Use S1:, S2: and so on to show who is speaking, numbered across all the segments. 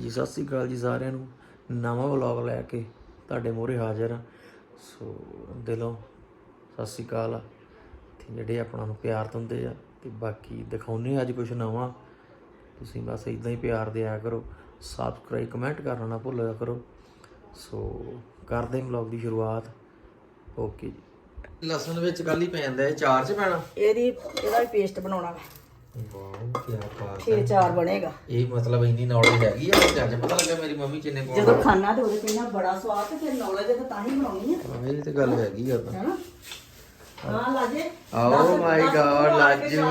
S1: ਜੀ ਸਤਿ ਸ੍ਰੀ ਅਕਾਲ ਜੀ ਸਾਰਿਆਂ ਨੂੰ। ਨਵਾਂ ਵਲੌਗ ਲੈ ਕੇ ਤੁਹਾਡੇ ਮੂਹਰੇ ਹਾਜ਼ਰ ਹਾਂ। ਸੋ ਦਿਲੋਂ ਸਤਿ ਸ੍ਰੀ ਅਕਾਲ। ਤੇ ਜਿਹੜੇ ਆਪਣਾ ਨੂੰ ਪਿਆਰ ਦਿੰਦੇ ਆ ਤੇ ਬਾਕੀ ਦਿਖਾਉਨੇ ਅੱਜ ਕੁਝ ਨਵਾਂ ਤੁਸੀਂ ਬਸ ਇਦਾਂ ਹੀ ਪਿਆਰ ਦਿਆ ਕਰੋ। ਸਬਸਕ੍ਰਾਈਬ ਕਮੈਂਟ ਕਰਨਾ ਨਾ ਭੁੱਲਿਆ ਕਰੋ। ਸੋ ਕਰਦੇ ਹਾਂ ਵਲੌਗ ਦੀ ਸ਼ੁਰੂਆਤ। ਓਕੇ ਜੀ। ਲਸਣ ਵਿੱਚ ਕੱਲ ਹੀ ਪੈਂਦਾ ਹੈ ਚਾਰ ਚ ਪੈਣਾ?
S2: ਇਹਦੀ ਇਹਦਾ ਵੀ ਪੇਸਟ ਬਣਾਉਣਾ ਵਾ।
S1: ਵਾਓ ਕੀ ਬਾਤ
S2: ਛੇ ਚਾਰ ਬਣੇਗਾ।
S1: ਇਹ ਮਤਲਬ ਇੰਨੀ ਨੌਲੇਜ ਹੈਗੀ ਆ ਅੱਜ ਪਤਾ ਲੱਗਾ ਮੇਰੀ ਮੰਮੀ ਕਿੰਨੇ ਕੋਲ
S2: ਜਦੋਂ ਖਾਣਾ ਤੇ ਉਹਦੇ ਕਹਿੰਦਾ ਬੜਾ ਸਵਾਦ ਤੇ ਫਿਰ ਨੌਲੇਜ ਤੇ ਤਾਂ ਹੀ ਬਣਾਉਣੀ ਆ।
S1: ਇਹ ਤੇ ਗੱਲ ਹੈਗੀ ਆ ਤਾਂ।
S2: ਹੈਨਾ? ਹਾਂ ਲਾਜੇ।
S1: ਓ ਮਾਈ ਗॉड ਲਾਜੂ।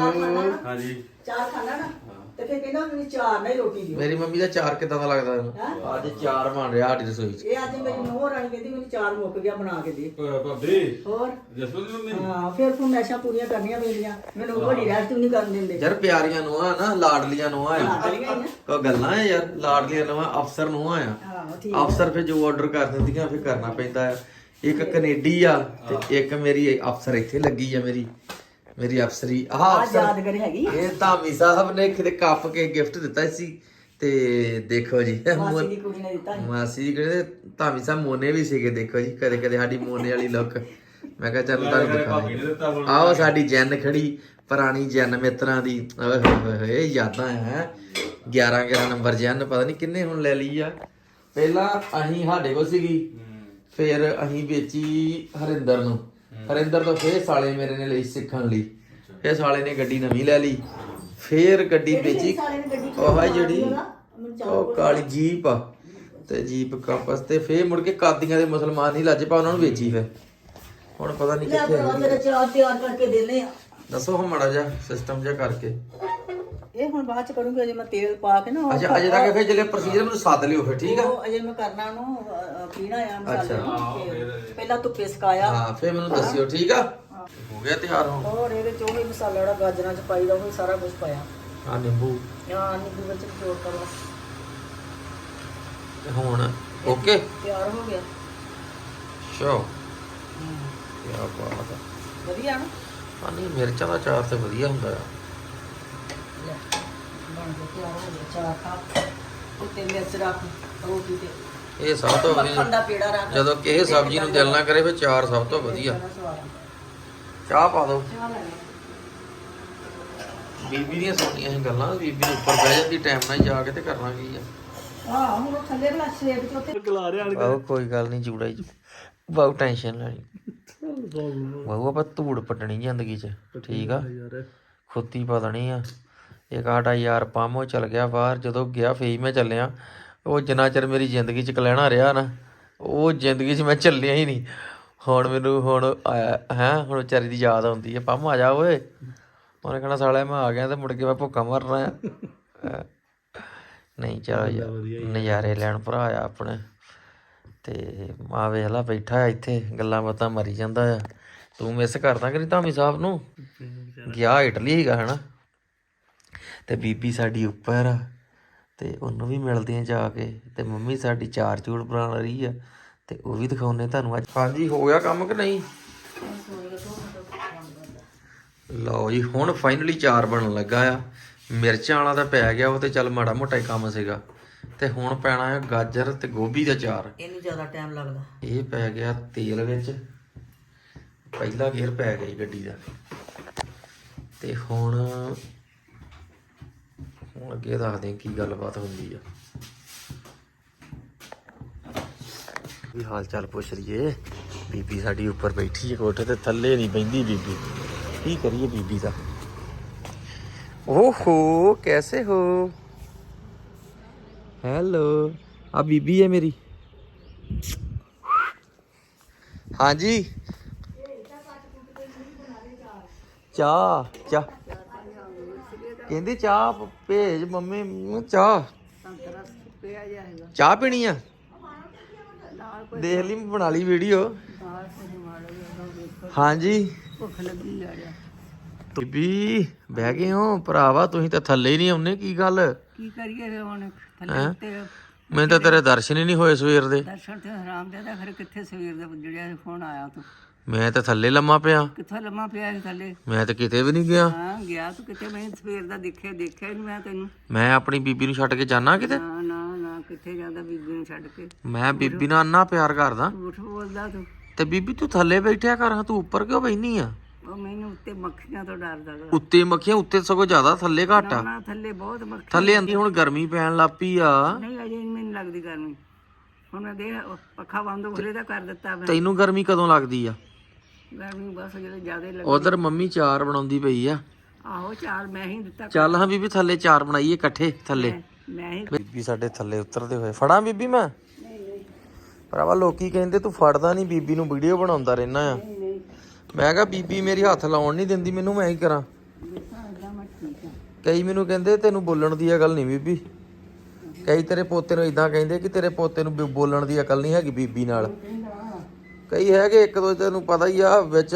S2: ਹਾਂਜੀ। ਚਾਰ ਖਾਣਾ ਨਾ। ਤੇ ਫਿਰ ਕਹਿੰਦਾ ਮੈਨੂੰ ਚਾਰ ਨਾਲ ਹੀ ਰੋਟੀ ਦਿਓ।
S1: ਮੇਰੀ ਮੰਮੀ ਦਾ ਚਾਰ ਕਿਦਾਂ ਦਾ ਲੱਗਦਾ ਇਹਨੂੰ ਅੱਜ ਚਾਰ ਬਣ ਰਿਹਾ ਸਾਡੀ ਰਸੋਈ 'ਚ।
S2: ਇਹ ਅੱਜ ਮੇਰੀ ਨੂੰਹ ਰਾਣੀ ਕਹਿੰਦੀ ਮੈਨੂੰ ਚਾਰ ਮੁੱਕ ਗਿਆ ਬਣਾ ਕੇ ਦੇ।
S3: ਭਾਬੀ
S2: ਹੋਰ?
S3: ਜਸਪਤ ਮੰਮੀ।
S2: ਹਾਂ ਫਿਰ ਫਰਮੈਸ਼ਾਂ ਪੂਰੀਆਂ ਕਰਨੀਆਂ ਪੈਂਦੀਆਂ। ਮੈਨੂੰ ਵੱਡੀ ਰੈਸਟ ਨਹੀਂ ਕਰਨ ਦਿੰਦੇ।
S1: ਯਾਰ ਪਿਆਰੀਆਂ ਨੂੰ ਆ ਨਾ ਲਾਡਲੀਆਂ ਨੂੰ ਆ।
S2: ਹੀ ਆ।
S1: ਕੋ ਗੱਲਾਂ ਆ ਯਾਰ ਲਾਡਲੀਆਂ ਨੂੰ ਅਫਸਰ ਨੂੰ ਆ।
S2: ਹਾਂ ਠੀਕ
S1: ਅਫਸਰ ਫਿਰ ਜੋ ਆਰਡਰ ਕਰ ਦਿੰਦੀਆਂ ਫਿਰ ਕਰਨਾ ਪੈਂਦਾ ਆ। ਇੱਕ ਕੈਨੇਡੀ ਆ ਤੇ ਇੱਕ ਮੇਰੀ ਅਫਸਰ ਇੱਥੇ ਲੱਗੀ ਆ ਮੇਰੀ। ਮੇਰੀ ਅਫਸਰੀ ਆਹ
S2: ਆ
S1: ਅਫਸਰ
S2: ਯਾਦਗਾਰੀ ਹੈਗੀ
S1: ਇਹ ਧਾਮੀ ਸਾਹਿਬ ਨੇ ਕਿਤੇ ਕੱਪ ਕੇ ਗਿਫਟ ਦਿੱਤਾ ਸੀ ਤੇ ਦੇਖੋ ਜੀ
S2: ਮਾਸੀ ਦੀ ਕੁੜੀ ਨੇ ਦਿੱਤਾ।
S1: ਮਾਸੀ ਜੀ ਕਹਿੰਦੇ ਧਾਮੀ ਸਾਹਿਬ ਮੋਨੇ ਵੀ ਸੀਗੇ ਦੇਖੋ ਜੀ ਕਦੇ ਕਦੇ ਸਾਡੀ ਮੋਨੇ ਵਾਲੀ ਲੁੱਕ ਮੈਂ ਕਿਹਾ ਚੱਲ ਤੁਹਾਨੂੰ ਦਿਖਾਵਾਂ ਆਓ ਸਾਡੀ ਜੈਨ ਖੜੀ ਪੁਰਾਣੀ ਜੈਨ ਮਿੱਤਰਾਂ ਦੀ ਓਏ ਹੋਏ ਹੋਏ ਯਾਦਾਂ ਹੈ। 11 11 ਨੰਬਰ ਜੈਨ ਪਤਾ ਨਹੀਂ ਕਿੰਨੇ ਹੁਣ ਲੈ ਲਈ ਆ। ਪਹਿਲਾਂ ਅਸੀਂ ਸਾਡੇ ਕੋਲ ਸੀਗੀ ਫਿਰ ਅਸੀਂ ਵੇਚੀ ਹਰਿੰਦਰ ਨੂੰ। ਹਰਿੰਦਰ ਤੋਂ ਫੇਰ ਸਾਲੇ ਮੇਰੇ ਨੇ ਲਈ ਸਿੱਖਣ ਲਈ। ਫੇਰ ਸਾਲੇ ਨੇ ਗੱਡੀ ਨਵੀਂ ਲੈ ਲਈ। ਫੇਰ ਗੱਡੀ ਵੇਚੀ। ਉਹ ਹੈ ਜਿਹੜੀ ਉਹ ਕਾਲੀ ਜੀਪ ਆ। ਤੇ ਜੀਪ ਕਾਪਸ ਤੇ ਫੇਰ ਮੁੜ ਕੇ ਕਾਦੀਆਂ ਦੇ ਮੁਸਲਮਾਨ ਨਹੀਂ ਲੱਜ ਪਾ ਉਹਨਾਂ ਨੂੰ ਵੇਚੀ ਫੇਰ। ਹੁਣ ਪਤਾ ਨਹੀਂ ਕਿੱਥੇ
S2: ਭਰਾ ਤੇਰਾ ਚਾਹ ਤਿਆਰ ਕਰਕੇ ਦੇਨੇ ਆ।
S1: ਦੱਸੋ ਹਾਂ ਮਾੜਾ ਜਿਹਾ ਸਿਸਟਮ ਜਿਹਾ ਕਰਕੇ।
S2: ਇਹ ਹੁਣ ਬਾਅਦ ਚ ਕਰੂੰਗੀ ਅਜੇ ਮੈਂ ਤੇਲ ਪਾ ਕੇ ਨਾ ਉਹ
S1: ਅੱਛਾ ਅਜੇ ਤੱਕ ਫੇਰ ਜਿਹੜੇ ਪ੍ਰੋਸੀਜਰ ਮੈਨੂੰ ਸੱਦ ਲਿਓ ਫੇਰ ਠੀਕ ਆ?
S2: ਉਹ ਅਜੇ ਮੈਂ ਕਰਨਾ ਉਹਨੂੰ ਪੀਣਾ ਆ ਮਸਾਲੇ ਨੂੰ ਫਿਰ ਪਹਿਲਾਂ ਧੁੱਪੇ ਸੁਕਾਇਆ।
S1: ਹਾਂ ਫੇਰ ਮੈਨੂੰ ਦੱਸਿਓ ਠੀਕ ਆ? ਹੋ। ਗਿਆ ਤਿਆਰ ਹੁਣ?
S2: ਔਰ ਇਹਦੇ ਚ ਉਹ ਵੀ ਮਸਾਲਾ ਜਿਹੜਾ ਗਾਜਰਾਂ ਚ ਪਾਈਦਾ ਉਹ ਸਾਰਾ ਕੁਝ ਪਾਇਆ।
S1: ਆ ਨਿੰਬੂ।
S2: ਆ ਨਿੰਬੂ ਵਿੱਚ ਨਿਚੋੜ ਕਰਵਾ
S1: ਤੇ ਹੁਣ ਓਕੇ?
S2: ਤਿਆਰ ਹੋ ਗਿਆ।
S1: ਸ਼ੋ। ਕੀ ਬਾਤ ਆ।
S2: ਵਧੀਆ ਨਾ?
S1: ਨਹੀਂ ਮਿਰਚਾਂ ਦਾ ਚਾਰ ਤੇ ਵਧੀਆ ਹੁੰਦਾ ਆ।
S2: ਬਣ ਗਿਆ ਤਿਆਰ ਹੋ ਗਿਆ ਚਾਹ ਖਾ ਉੱਤੇ ਮਿਰਚ ਰੱਖ ਰੋਟੀ ਤੇ
S1: ਇਹ ਸਭ ਤੋਂ ਵਧੀਆ।
S2: ਮੱਖਣ ਦਾ ਪੇੜਾ ਰੱਖ।
S1: ਜਦੋਂ ਕਿਸੇ ਸਬਜ਼ੀ ਨੂੰ ਦਿਲ ਨਾ ਕਰੇ ਫਿਰ ਚਾਰ ਸਭ ਤੋਂ ਵਧੀਆ। ਚਾਹ ਪਾ ਦਿਓ ਬੀਬੀ ਦੀਆਂ ਸੁਣੀਆਂ ਇਹ ਗੱਲਾਂ ਬੀਬੀ ਉੱਪਰ ਬਹਿ ਜਾਂਦੀ ਟਾਈਮ ਨਾਲ ਹੀ ਜਾ ਕੇ ਤੇ ਕਰਨਾ ਕੀ ਆ?
S2: ਹਾਂ ਹੁਣ ਉਹ ਥੱਲੇ ਵਾਲਾ ਸ਼ੇਕ ਚ ਉੱਤੇ
S1: ਆਹੋ ਕੋਈ ਗੱਲ ਨਹੀਂ ਜੂੜਾ ਜੀ ਬਹੁਤ ਟੈਨਸ਼ਨ ਲੈਣੀ। ਬਾਬੂ ਆਪਾਂ ਧੂੜ ਪਟਣੀ ਜ਼ਿੰਦਗੀ 'ਚ। ਠੀਕ ਆ? ਖੁੱਤੀ ਪਤਣੀ ਆ। ਇੱਕ ਸਾਡਾ ਯਾਰ ਪਾਮੋ ਚਲ ਗਿਆ ਬਾਹਰ ਜਦੋਂ ਗਿਆ ਫੇਈ ਮੈਂ ਚੱਲਿਆ। ਉਹ ਜਿੰਨਾ ਚਿਰ ਮੇਰੀ ਜ਼ਿੰਦਗੀ 'ਚ ਕਲਹਿਣਾ ਰਿਹਾ ਨਾ ਉਹ ਜ਼ਿੰਦਗੀ 'ਚ ਮੈਂ ਚੱਲਿਆ ਹੀ ਨਹੀਂ। ਹੁਣ ਮੈਨੂੰ ਹੁਣ ਹੈ ਹੁਣ ਵਿਚਾਰੀ ਦੀ ਯਾਦ ਆਉਂਦੀ ਹੈ ਪਾਮੋ ਆ ਜਾ ਓਏ। ਉਹਨੇ ਕਹਣਾ ਸਾਲਿਆ ਮੈਂ ਆ ਗਿਆ ਤੇ ਮੁੜ ਕੇ ਮੈਂ ਭੁੱਖਾ ਮਰਨਾ ਆ ਅਹ ਨਹੀਂ ਚਲੋ ਯਾਰ ਨਜ਼ਾਰੇ ਲੈਣ ਭਰਾ ਆ ਆਪਣੇ। ਤੇ ਆ ਵੇਖ ਲਾ ਬੈਠਾ ਆ ਇੱਥੇ ਗੱਲਾਂ ਬਾਤਾਂ ਮਾਰੀ ਜਾਂਦਾ ਆ। ਤੂੰ ਮਿਸ ਕਰਦਾ ਕਿ ਨਹੀਂ ਧਾਮੀ ਸਾਹਿਬ ਨੂੰ? ਗਿਆ ਇਟਲੀ ਹੀਗਾ ਹਨਾ? ਤੇ ਬੀਬੀ ਸਾਡੀ ਉੱਪਰ ਆ ਤੇ ਉਹਨੂੰ ਵੀ ਮਿਲਦੇ ਆ ਜਾ ਕੇ ਤੇ ਮੰਮੀ ਸਾਡੀ ਚਾਰ ਚੂੜ ਬਣਾ ਰਹੀ ਆ ਤੇ ਉਹ ਵੀ ਦਿਖਾਉਨੇ ਤੁਹਾਨੂੰ ਅੱਜ। ਹਾਂਜੀ ਹੋ ਗਿਆ ਕੰਮ ਕਿ ਨਹੀਂ? ਲਓ ਜੀ ਹੁਣ ਫਾਈਨਲੀ ਚਾਰ ਬਣਨ ਲੱਗਾ ਆ। ਮਿਰਚਾਂ ਵਾਲਾ ਤਾਂ ਪੈ ਗਿਆ ਉਹ ਤੇ ਚੱਲ ਮਾੜਾ ਮੋਟਾ ਹੀ ਕੰਮ ਸੀਗਾ। ਤੇ ਹੁਣ ਪੈਣਾ ਹੈ ਗਾਜਰ ਤੇ ਗੋਭੀ ਦਾ ਚਾਰ।
S2: ਇਹਨੂੰ ਜ਼ਿਆਦਾ ਟਾਈਮ ਲੱਗਦਾ।
S1: ਇਹ ਪੈ ਗਿਆ ਤੇਲ ਵਿੱਚ। ਪਹਿਲਾ ਗੇਅਰ ਪੈ ਗਿਆ ਜੀ ਗੱਡੀ ਦਾ। ਤੇ ਹੁਣ ਹੁਣ ਅੱਗੇ ਦੱਸਦੇ ਹਾਂ ਕੀ ਗੱਲਬਾਤ ਹੁੰਦੀ ਆ। ਵੀ ਹਾਲ ਚਾਲ ਪੁੱਛ ਲਈਏ? ਬੀਬੀ ਸਾਡੀ ਉੱਪਰ ਬੈਠੀ ਹੈ ਕੋਠੇ ਤੇ, ਥੱਲੇ ਨਹੀਂ ਬੈੰਦੀ ਬੀਬੀ। ਕੀ ਕਰੀਏ ਬੀਬੀ ਦਾ? ਓਹੋ, ਕੈਸੇ ਹੋ? ਹੈਲੋ, ਆ ਬੀਬੀ ਹੈ ਮੇਰੀ। ਹਾਂਜੀ। ਚਾਹ ਚਾਹ। ਕਹਿੰਦੀ ਚਾਹ ਭ- ਭੇਜ ਮੰਮੀ ਨੂੰ ਚਾਹ। ਚਾਹ ਪੀਣੀ ਆ? ਦੇਖ ਲਈ ਬਣਾ ਲਈ ਵੀਡੀਓ। ਹਾਂਜੀ।
S2: ਭੁੱਖ ਲੱਗੀ ਆ ਜਾ
S1: ਬੀਬੀ ਬਹਿ ਗਏ ਹੋ। ਭਰਾਵਾ ਤੁਸੀਂ ਤਾਂ ਥੱਲੇ ਹੀ ਨਹੀਂ ਆਉਨੇ ਕੀ ਗੱਲ?
S2: ਕੀ ਕਰੀਏ ਫਿਰ ਹੁਣ?
S1: ਹੈਂ?
S2: ਥੱਲੇ ਤੇ
S1: ਮੈਨੂੰ ਤਾਂ ਤੇਰੇ ਦਰਸ਼ਨ ਹੀ ਨਹੀਂ ਹੋਏ ਸਵੇਰ ਦੇ।
S2: ਦਰਸ਼ਨ ਤੇ ਹਰਾਮ ਦੇ ਦਾ ਫਿਰ ਕਿੱਥੇ ਸਵੇਰ ਦਾ ਜਿਹੜਾ ਫੋਨ ਆਇਆ ਤੂੰ
S1: ਮੈਂ ਤਾਂ ਥੱਲੇ ਲੰਮਾ ਪਿਆ।
S2: ਕਿੱਥੋਂ ਲੰਮਾ ਪਿਆ ਸੀ ਥੱਲੇ?
S1: ਮੈਂ ਤਾਂ ਕਿਤੇ ਵੀ ਨਹੀਂ ਗਿਆ।
S2: ਹਾਂ ਗਿਆ ਤੂੰ ਕਿਤੇ ਮੈਂ ਸਵੇਰ ਦਾ ਦੇਖਿਆ ਦੇਖਿਆ ਨਹੀਂ ਮੈਂ ਤੈਨੂੰ।
S1: ਮੈਂ ਆਪਣੀ ਬੀਬੀ ਨੂੰ ਛੱਡ ਕੇ ਜਾਣਾ ਕਿਤੇ?
S2: ਨਾ ਨਾ ਨਾ ਕਿੱਥੇ ਜਾਂਦਾ ਬੀਬੀ ਨੂੰ ਛੱਡ ਕੇ?
S1: ਮੈਂ ਬੀਬੀ ਨਾਲ ਅੰਨਾ ਪਿਆਰ ਕਰਦਾ।
S2: ਝੂਠ ਬੋਲਦਾ ਤੂੰ।
S1: ਤੇ ਬੀਬੀ ਤੂੰ ਥੱਲੇ ਬੈਠਿਆ ਕਰ ਹਾਂ ਤੂੰ ਉੱਪਰ ਕਿਉਂ ਬੈਣੀ ਆ?
S2: ਉਹ ਮੈਨੂੰ ਉੱਤੇ ਮੱਖੀਆਂ ਤੋਂ ਡਰਦਾ ਗਾ।
S1: ਉੱਤੇ ਮੱਖੀਆਂ ਉੱਤੇ ਸਗੋਂ ਜ਼ਿਆਦਾ ਥੱਲੇ ਘੱਟ ਆ।
S2: ਨਾ ਥੱਲੇ ਬਹੁਤ ਮੱਖੀ
S1: ਥੱਲੇ ਆਂਦੀ ਹੁਣ ਗਰਮੀ ਪੈਣ ਲੱਪੀ ਆ।
S2: ਨਹੀਂ ਅਜੇ ਨੀ ਮੈਨੂੰ ਲੱਗਦੀ ਗਰਮੀ। ਹੁਣ ਮੈਂ ਦੇ ਪੱਖਾ ਬੰਦ ਹੋਰੇ ਦਾ ਕਰ ਦਿੱਤਾ ਮੈਂ।
S1: ਤੈਨੂੰ ਗਰਮੀ ਕਦੋਂ ਲੱਗਦੀ ਆ?
S2: ਗਰਮੀ ਬਸ ਜਦੋਂ ਜ਼ਿਆਦਾ ਲੱਗ
S1: ਉਧਰ ਮੰਮੀ ਚਾਰ ਬਣਾਉਂਦੀ ਪਈ ਆ।
S2: ਆਹੋ ਚਾਰ ਮੈਂ ਹੀ ਦਿੱਤਾ।
S1: ਚੱਲ ਹਾਂ ਬੀਬੀ ਥੱਲੇ ਚਾਰ ਬਣਾਈਏ ਇਕੱਠੇ ਥੱਲੇ।
S2: ਮੈਂ ਹੀ
S1: ਬੀਬੀ ਸਾਡੇ ਥੱਲੇ ਉਤਰਦੇ ਹੋਏ। ਫੜਾਂ ਬੀਬੀ ਮੈਂ? ਭਰਾਵਾ ਲੋਕੀ ਕਹਿੰਦੇ ਤੂੰ ਫੜਦਾ ਨਹੀਂ ਬੀਬੀ ਨੂੰ ਵੀਡੀਓ ਬਣਾਉਂਦਾ ਰਹਿਣਾ ਆ।
S2: ਨਹੀਂ ਨਹੀਂ।
S1: ਮੈਂ ਕਿਹਾ ਬੀਬੀ ਮੇਰੀ ਹੱਥ ਲਾਉਣ ਨਹੀਂ ਦਿੰਦੀ ਮੈਨੂੰ ਮੈਂ ਹੀ ਕਰਾਂ।
S2: ਜਿੱਥਾਂ ਅੱਗਾ ਮੈਂ ਠੀਕ ਆ।
S1: ਕਈ ਮੈਨੂੰ ਕਹਿੰਦੇ ਤੈਨੂੰ ਬੋਲਣ ਦੀ ਅਕਲ ਨਹੀਂ ਬੀਬੀ। ਕਈ ਤੇਰੇ ਪੋਤੇ ਨੂੰ ਇਦਾਂ ਕਹਿੰਦੇ ਕਿ ਤੇਰੇ ਪੋਤੇ ਨੂੰ ਬੋਲਣ ਦੀ ਅਕਲ ਨਹੀਂ ਹੈਗੀ ਬੀਬੀ ਨਾਲ। ਕਈ ਹੈਗੇ, ਇੱਕ ਦੋ ਤੈਨੂੰ ਪਤਾ ਹੀ ਆ ਵਿੱਚ।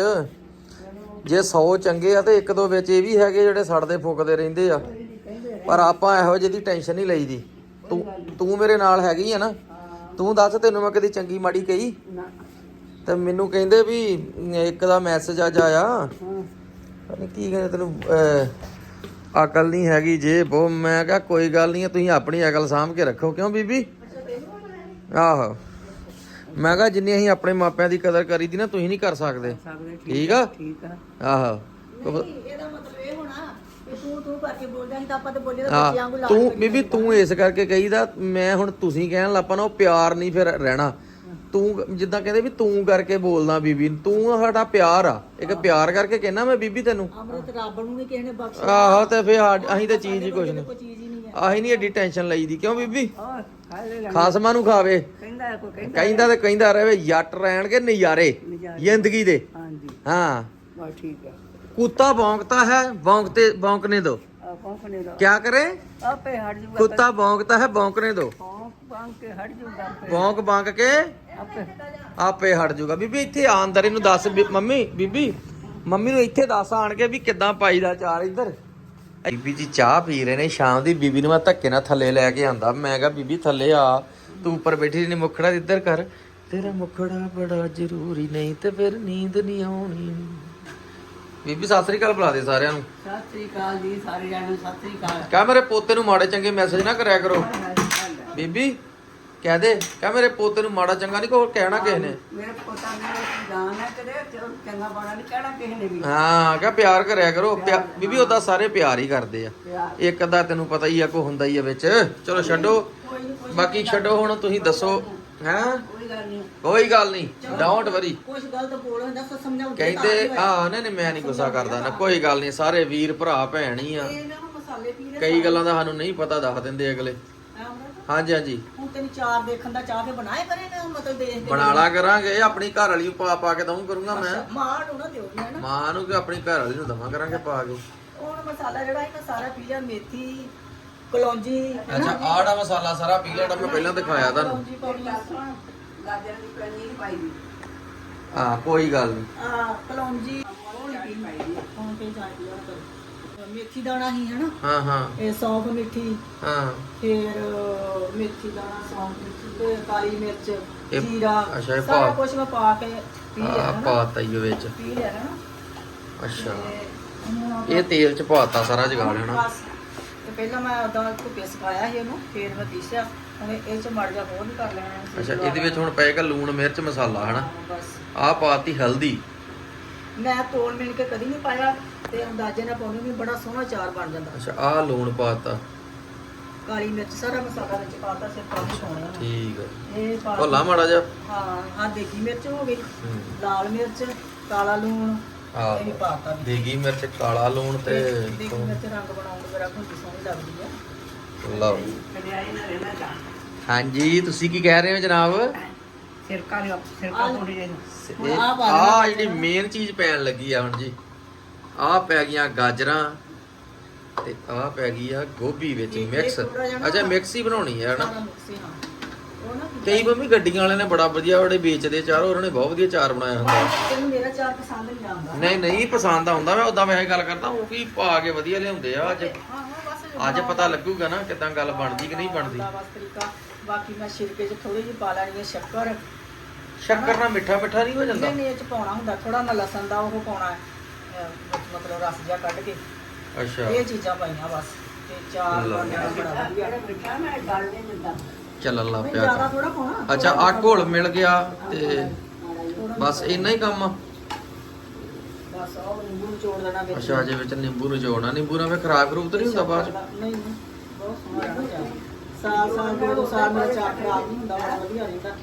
S1: ਜੇ 100 ਚੰਗੇ ਆ ਤੇ ਇੱਕ ਦੋ ਵਿੱਚ ਇਹ ਵੀ ਹੈਗੇ ਜਿਹੜੇ ਸੜਦੇ ਫੁੱਕਦੇ ਰਹਿੰਦੇ ਆ। ਪਰ ਆਪਾਂ ਇਹੋ ਜਿਹੀ ਦੀ ਟੈਨਸ਼ਨ ਨਹੀਂ ਲਈਦੀ। ਤੂੰ ਤੂੰ ਮੇਰੇ ਨਾਲ ਹੈਗੀ ਆ ਨਾ। ਤੂੰ ਦੱਸ ਤੈਨੂੰ ਮੈਂ ਕਦੀ ਚੰਗੀ ਮਾੜੀ ਕਹੀ? ਤੇ ਮੈਨੂੰ ਕਹਿੰਦੇ ਵੀ ਇੱਕ ਦਾ ਮੈਸੇਜ ਅੱਜ ਆਇਆ। ਪਤਾ ਕੀ ਕਹਿੰਦੇ ਤੈਨੂੰ ਅਕਲ ਨਹੀਂ ਹੈਗੀ ਜੇ ਬਹੁ ਮੈਂ ਕਿਹਾ ਕੋਈ ਗੱਲ ਨਹੀਂ ਤੁਸੀਂ ਆਪਣੀ ਅਕਲ ਸਾਂਭ ਕੇ ਰੱਖੋ। ਕਿਉਂ ਬੀਬੀ? ਆਹੋ। ਮੈਂ ਕਿਹਾ ਜਿੰਨੀ ਅਸੀਂ ਆਪਣੇ ਮਾਪਿਆਂ ਦੀ ਕਦਰ ਕਰੀਦੀ ਨਾ ਤੁਸੀਂ ਨਹੀਂ ਕਰ ਸਕਦੇ।
S2: ਸਕਦੇ ਠੀਕ
S1: ਆ
S2: ਠੀਕ ਆ।
S1: ਆਹੋ।
S2: ਇਹਦਾ ਮਤਲਬ ਇਹ ਹੋਣਾ ਕਿ ਤੂੰ ਤੂੰ ਕਰਕੇ ਬੋਲਦਾ ਸੀ ਤਾਂ ਆਪਾਂ ਤੇ ਬੋਲੇ
S1: ਆਹ, ਤੂੰ ਬੀਬੀ ਤੂੰ ਇਸ ਕਰਕੇ ਕਹੀਦਾ ਮੈਂ ਹੁਣ ਤੁਸੀਂ ਕਹਿਣ ਲੱਪਾ ਨਾ ਉਹ ਪਿਆਰ ਨਹੀਂ ਫਿਰ ਰਹਿਣਾ। ਤੂੰ ਜਿੱਦਾਂ ਕਹਿੰਦੇ ਵੀ ਤੂੰ ਕਰਕੇ ਬੋਲਦਾ ਬੀਬੀ ਤੂੰ ਸਾਡਾ ਪਿਆਰ ਆ। ਇੱਕ ਪਿਆਰ ਕਰਕੇ ਕਹਿਣਾ ਮੈਂ ਬੀਬੀ ਤੈਨੂੰ।
S2: ਅੰਮ੍ਰਿਤ ਰੱਬ ਨੂੰ ਨਹੀਂ ਕਿਸੇ ਨੇ ਬਖਸ਼
S1: ਆਹੋ ਤੇ ਫਿਰ ਸਾਡ- ਅਸੀਂ ਤਾਂ ਚੀਜ਼ ਹੀ ਕੁਛ ਨਹੀਂ।
S2: ਕੋਈ ਚੀਜ਼ ਹੀ ਨਹੀਂ ਹੈ।
S1: ਆਹੀ ਨਹੀਂ ਐਡੀ ਟੈਨਸ਼ਨ ਲਈਦੀ। ਕਿਉਂ ਬੀਬੀ?
S2: ਹਾਲੇ
S1: ਖਾਸਮਾਂ ਨੂੰ ਖਾਵੇ।
S2: ਕਹਿੰਦਾ ਕੋਈ ਕਹਿੰਦਾ
S1: ਕਹਿੰਦਾ ਤੇ ਕਹਿੰਦਾ ਰਹੇ ਜੱਟ ਰਹਿਣਗੇ ਨਜ਼ਾਰੇ
S2: ਨਜ਼ਾਰੇ।
S1: ਜ਼ਿੰਦਗੀ ਦੇ। ਹਾਂ। ਕੁੱਤਾ ਭੌਂਕਤਾ ਹੈ ਭੌਂਕਤੇ ਭੌਂਕਨੇ ਦੋ। ਕਿਆ ਕਰੇ?
S2: ਆਪੇ ਹਟ ਜੂਗਾ
S1: ਕੁੱਤਾ ਭੌਂਕਤਾ ਹੈ ਭੌਂਕਨੇ ਦੋ।
S2: ਕੌਂਕ ਬਾਂਗ ਕੇ ਆਪੇ।
S1: ਹਟ ਜੂਗਾ। ਬੀਬੀ ਇੱਥੇ ਆਂਦਰ ਇਹਨੂੰ ਦੱਸ ਮੰਮੀ ਬੀਬੀ ਮੰਮੀ ਨੂੰ ਇੱਥੇ ਦੱਸ ਆਣ ਕੇ ਵੀ ਕਿੱਦਾਂ ਪਾਈਦਾ ਚਾਰ ਇੱਧਰ। ਬੀਬੀ ਜੀ ਚਾਹ ਪੀ ਰਹੇ ਨੇ ਸ਼ਾਮ ਦੀ ਬੀਬੀ ਨੂੰ ਮੈਂ ਧੱਕੇ ਨਾਲ ਥੱਲੇ ਲੈ ਕੇ ਆਂਦਾ। ਮੈਂ ਕਿਹਾ ਬੀਬੀ ਥੱਲੇ ਆ ਤੂੰ ਉੱਪਰ ਬੈਠੀ ਨੇ ਮੁਖੜਾ ਇੱਧਰ ਕਰ। ਤੇਰਾ ਮੁਖੜਾ ਬੜਾ ਜ਼ਰੂਰੀ ਨਹੀਂ ਤੇ ਫਿਰ ਨੀਂਦ ਨਹੀਂ ਆਉਣੀ। ਬੀਬੀ ਸਤਿ ਸ੍ਰੀ ਅਕਾਲ ਬੁਲਾ ਦੇ ਸਾਰਿਆਂ ਨੂੰ।
S2: ਸਤਿ ਸ੍ਰੀ ਅਕਾਲ ਜੀ ਸਾਰੇ ਜਣਿਆਂ ਨੂੰ ਸਤਿ ਸ੍ਰੀ ਅਕਾਲ।
S1: ਕਹ ਮੇਰੇ ਪੋਤੇ ਨੂੰ ਮਾੜੇ ਚੰਗੇ ਮੈਸੇਜ ਨਾ ਕਰਿਆ ਕਰੋ। ਬੀਬੀ ਕਹਿ ਦੇ ਕਹ ਮੇਰੇ ਪੋਤੇ ਨੂੰ ਮਾੜਾ ਚੰਗਾ ਨਹੀਂ ਕੋਈ ਕਹਿਣਾ ਕਿਸੇ ਨੇ।
S2: ਮੇਰੇ ਪੋਤਾ ਨੇ ਜਾਨ ਹੈ ਕਦੇ ਚਲੋ ਚੰਗਾ ਬਾਣਾ ਨਹੀਂ ਕਹਿਣਾ ਕਿਸੇ ਨੇ ਵੀ।
S1: ਹਾਂ ਕਹ ਪਿਆਰ ਕਰਿਆ ਕਰੋ ਪਿਆ- ਬੀਬੀ ਉਹਦਾ ਸਾਰੇ ਪਿਆਰ ਹੀ ਕਰਦੇ ਆ।
S2: ਪਿਆਰ।
S1: ਇੱਕ ਅੱਧਾ ਤੈਨੂੰ ਪਤਾ ਹੀ ਆ ਕੋ ਹੁੰਦਾ ਹੀ ਆ ਵਿੱਚ। ਚਲੋ ਛੱਡੋ।
S2: ਕੋਈ ਨੀ, ਕੋਈ
S1: ਬਾਕੀ ਛੱਡੋ ਹੁਣ ਤੁਸੀਂ ਦੱਸੋ। ਹੈਂ?
S2: ਕੋਈ ਗੱਲ ਨਹੀਂ
S1: ਕੋਈ ਗੱਲ ਨਹੀਂ ਡੋਂਟ ਵਰੀ
S2: ਕੁਝ ਗਲਤ ਬੋਲ ਹੁੰਦਾ ਤਾਂ ਸਮਝਾਉਂਦੇ
S1: ਕਹਿੰਦੇ ਆ ਨਹੀਂ ਨਹੀਂ ਮੈਂ ਨਹੀਂ ਗੁੱਸਾ ਕਰਦਾ ਨਾ ਕੋਈ ਗੱਲ ਨਹੀਂ ਸਾਰੇ ਵੀਰ ਭਰਾ ਭੈਣ ਹੀ ਆ।
S2: ਇਹਨਾਂ ਨੂੰ ਮਸਾਲੇ ਪੀ ਲੈ
S1: ਕਈ ਗੱਲਾਂ ਦਾ ਸਾਨੂੰ ਨਹੀਂ ਪਤਾ ਦੱਸ ਦਿੰਦੇ ਅਗਲੇ। ਹਾਂਜੀ ਹਾਂਜੀ।
S2: ਹੁਣ ਤੈਨੂੰ ਚਾਰ ਦੇਖਣ ਦਾ ਚਾਹ ਤੇ ਬਣਾਏ ਕਰੇਗਾ ਮਤਲਬ ਦੇਖ ਕੇ
S1: ਬਣਾ ਲਾ ਕਰਾਂਗੇ ਆਪਣੀ ਘਰ ਵਾਲੀ ਨੂੰ ਪਾ ਪਾ ਕੇ ਦਊਂ ਕਰੂੰਗਾ ਮੈਂ।
S2: ਮਾਂ ਨੂੰ ਨਾ ਦਿਓ ਨਾ
S1: ਮਾਂ ਨੂੰ ਕਿ ਆਪਣੀ ਘਰ ਵਾਲੀ ਨੂੰ ਦਵਾਂ ਕਰਾਂਗੇ ਪਾ ਕੇ।
S2: ਹੁਣ ਮਸਾਲਾ ਜਿਹੜਾ ਇਹਨਾਂ ਸਾਰਾ ਪੀ ਲਿਆ ਮੇਥੀ ਕਲੌਂਜੀ
S1: ਅੱਛਾ ਆੜਾ ਮਸਾਲਾ ਸਾਰਾ ਪੀ ਲੈਣਾ ਮੈਂ ਪਹਿਲਾਂ ਦਿਖਾਇਆ ਤੁਹਾਨੂੰ।
S2: ਕਲੌਂਜੀ ਪਾਉਣੀ ਲਸਣ ਗਾਜਰ ਦੀ ਪੈਣੀ ਨਹੀਂ ਪਾਈ ਦੀ
S1: ਹਾਂ ਕੋਈ ਗੱਲ ਨਹੀਂ
S2: ਆ ਕਲੌਂਜੀ। ਨਹੀਂ ਪੀ ਪਾਈ ਦੀ ਹੁਣ ਤੇ ਜਾ ਕੇ ਲਿਆ ਕਰੋ। ਮੇਥੀ ਦਾਣਾ ਹੀ ਹੈ ਨਾ।
S1: ਹਾਂ ਹਾਂ।
S2: ਇਹ ਸੌਂਫ ਮਿੱਠੀ
S1: ਹਾਂ।
S2: ਫਿਰ ਮੇਥੀ ਦਾਣਾ ਸੌਂਫ ਮਿੱਠੀ ਤੇ ਕਾਲੀ ਮਿਰਚ
S1: ਇਹ-
S2: ਜੀਰਾ
S1: ਅੱਛਾ, ਇਹ
S2: ਸਾਰਾ
S1: ਪਾ-
S2: ਕੁਝ ਮੈਂ ਪਾ ਕੇ ਪੀ ਲਿਆ
S1: ਆ
S2: ਹੈ ਨਾ।
S1: ਪਾਤਾ ਹੀ ਵਿੱਚ
S2: ਪੀ ਲਿਆ ਹੈ
S1: ਅੱਛਾ।
S2: ਤੇ ਉਹਨੂੰ ਆਪਾਂ-
S1: ਇਹ ਤੇਲ ਚ ਪਾਤਾ ਸਾਰਾ ਜਗਾ ਲੈਣਾ
S2: ਬਸ। ਤੇ ਪਹਿਲਾਂ ਮੈਂ ਉਦਾਂ ਧੁੱਪੇ ਸੁਕਾਇਆ ਸੀ ਇਹਨੂੰ ਫਿਰ ਮੈਂ ਪੀਸਿਆ। ਹੁਣ ਇਹ ਚ ਮੜ ਜਾ ਹੋਰ ਵੀ ਕਰ ਲੈਣਾ
S1: ਅੱਛਾ ਇਹਦੇ ਵਿੱਚ ਹੁਣ ਪਏਗਾ ਲੂਣ ਮਿਰਚ ਮਸਾਲਾ ਹਨਾ
S2: ਬਸ।
S1: ਆ ਪਾਤੀ ਹਲਦੀ।
S2: ਮੈਂ ਤੋਲ ਮਿਲ ਕੇ ਕਦੀ ਨਹੀਂ ਪਾਇਆ। ਤੇ ਅੰਦਾਜ਼ੇ ਨਾਲ ਪਾਉਣੀ ਵੀ ਬੜਾ ਸੋਹਣਾ ਚਾਰ ਬਣ ਜਾਂਦਾ।
S1: ਅੱਛਾ ਆ ਲੂਣ ਪਾਤਾ।
S2: ਕਾਲੀ ਮਿਰਚ ਸਾਰਾ ਮਸਾਲਾ ਵਿੱਚ ਪਾਤਾ ਸਿਰ ਪਾਣੀ ਪਾਉਣਾ।
S1: ਠੀਕ ਹੈ
S2: ਇਹ ਪਾ
S1: ਭੋਲਾ ਮਾੜਾ ਜਾ
S2: ਹਾਂ ਹਾਂ ਦੇਗੀ ਮਿਰਚ ਹੋ ਗਈ ਲਾਲ ਮਿਰਚ ਕਾਲਾ ਲੂਣ
S1: ਆ
S2: ਇਹ ਵੀ ਪਾਤਾ।
S1: ਦੇਗੀ ਮਿਰਚ ਕਾਲਾ ਲੂਣ ਤੇ
S2: ਦੇਗੀ ਮਿਰਚ ਰੰਗ ਬਣਾਉਣ ਨੂੰ ਮੇਰਾ ਭੁੱਜੀ ਸੋਹਣੀ ਲੱਗਦੀ ਆ।
S1: ਲਓ।
S2: ਕੜਿਆਈ ਨਾ ਰਹਿਣਾ ਜਾ
S1: ਹਾਂਜੀ ਤੁਸੀਂ ਕੀ ਕਹਿ ਰਹੇ ਹੋ ਜਨਾਬ?
S2: ਸਿਰਕਾ ਲਿਆ ਸਿਰਕਾ ਥੋੜੀ ਜਿਹੀ
S1: ਆ ਜਿਹੜੀ ਮੇਨ ਚੀਜ਼ ਪੈਣ ਲੱਗੀ ਆ ਹੁਣ ਜੀ। ਆ ਪੈ ਗਈਆਂ ਗਾਜਰਾਂ ਤੇ ਆ ਪੈ ਗਈ ਆ ਗੋਭੀ ਵਿੱਚ ਮਿਕਸ ਅੱਛਾ ਮਿਕਸ ਹੀ ਬਣਾਉਣੀ ਹੈ ਹਨਾ? ਕਈ ਮੰਮੀ ਗੱਡੀਆਂ ਵਾਲਿਆਂ ਨੇ ਬੜਾ ਵਧੀਆ ਬੜੇ ਵੇਚਦੇ ਚਾਰ ਉਹਨਾਂ ਨੇ ਬਹੁਤ ਵਧੀਆ ਚਾਰ ਬਣਾਇਆ ਹੁੰਦਾ
S2: ਤੈਨੂੰ ਮੇਰਾ ਚਾਰ ਪਸੰਦ ਨਹੀਂ ਆਉਂਦਾ।
S1: ਨਹੀਂ ਨਹੀਂ ਪਸੰਦ ਆਉਂਦਾ ਮੈਂ ਉਦਾਂ ਵੈਸੇ ਗੱਲ ਕਰਦਾ ਉਹ ਵੀ ਪਾ ਕੇ ਵਧੀਆ ਲਿਆਉਂਦੇ ਆ ਅੱਜ ਅੱਜ ਪਤਾ ਲੱਗੂਗਾ ਨਾ ਕਿਦਾਂ ਗੱਲ ਬਣਦੀ ਕਿ ਨਹੀਂ ਬਣਦੀ।
S2: ਦਾ ਬਸ ਤਰੀਕਾ। ਬਾਕੀ ਮੈਂ ਛਿਲਕੇ 'ਚ ਥੋੜੀ ਜਿਹੀ ਪਾ ਲੈਣੀ ਹੈ ਸ਼ੱਕਰ।
S1: ਸ਼ੱਕਰ ਨਾਲ ਮਿੱਠਾ ਮਿੱਠਾ ਨਹੀਂ ਹੋ ਜਾਂਦਾ?
S2: ਨਹੀਂ ਇਹ 'ਚ ਪਾਉਣਾ ਹੁੰਦਾ ਥੋੜਾ ਨਾ ਲਸਣ ਦਾ ਉਹ ਪਾਉਣਾ ਮਤਲਬ ਰਸ ਜਿਹਾ ਕੱਢ ਕੇ
S1: ਅੱਛਾ।
S2: ਇਹ ਚੀਜ਼ਾਂ ਪਾਈਆਂ ਬਸ। ਤੇ ਚਾਰ
S1: ਲਓ।
S2: ਬਣਿਆ ਬੜਾ ਵਧੀਆ। ਮਿੱਠਾ ਮੈਂ ਗਲ ਨਹੀਂ ਦਿੰਦਾ।
S1: ਚੱਲਣ ਲੱਗ ਪਿਆ
S2: ਜ਼ਿਆਦਾ। ਥੋੜਾ ਪਾਉਣਾ।
S1: ਅੱਛਾ ਆ ਘੋਲ ਮਿਲ ਗਿਆ ਤੇ ਬਸ ਇੰਨਾ ਹੀ ਕੰਮ ਆ?
S2: ਬਸ ਉਹ ਨਿੰਬੂ ਨਿਚੋੜ ਦੇਣਾ ਵਿੱਚ।
S1: ਅੱਛਾ ਅਜੇ ਵਿੱਚ ਨਿੰਬੂ ਨਿਚੋੜਨਾ। ਨਿੰਬੂ ਨਾਲ ਫੇ ਖਰਾਬ ਖਰੂਬ ਤਾਂ ਨਹੀਂ ਹੁੰਦਾ ਬਾਅਦ ਚ?
S2: ਨਹੀਂ ਨਹੀਂ। ਬਹੁਤ ਸੋਹਣਾ ਬਣਦਾ ਸਾਲ ਸਾਲ ਦੋ ਦੋ ਸਾਲ ਮੇਰਾ ਚਾਰ ਖਰਾਬ ਨਹੀਂ ਹੁੰਦਾ ਬੜਾ ਵਧੀਆ ਰਹਿੰਦਾ।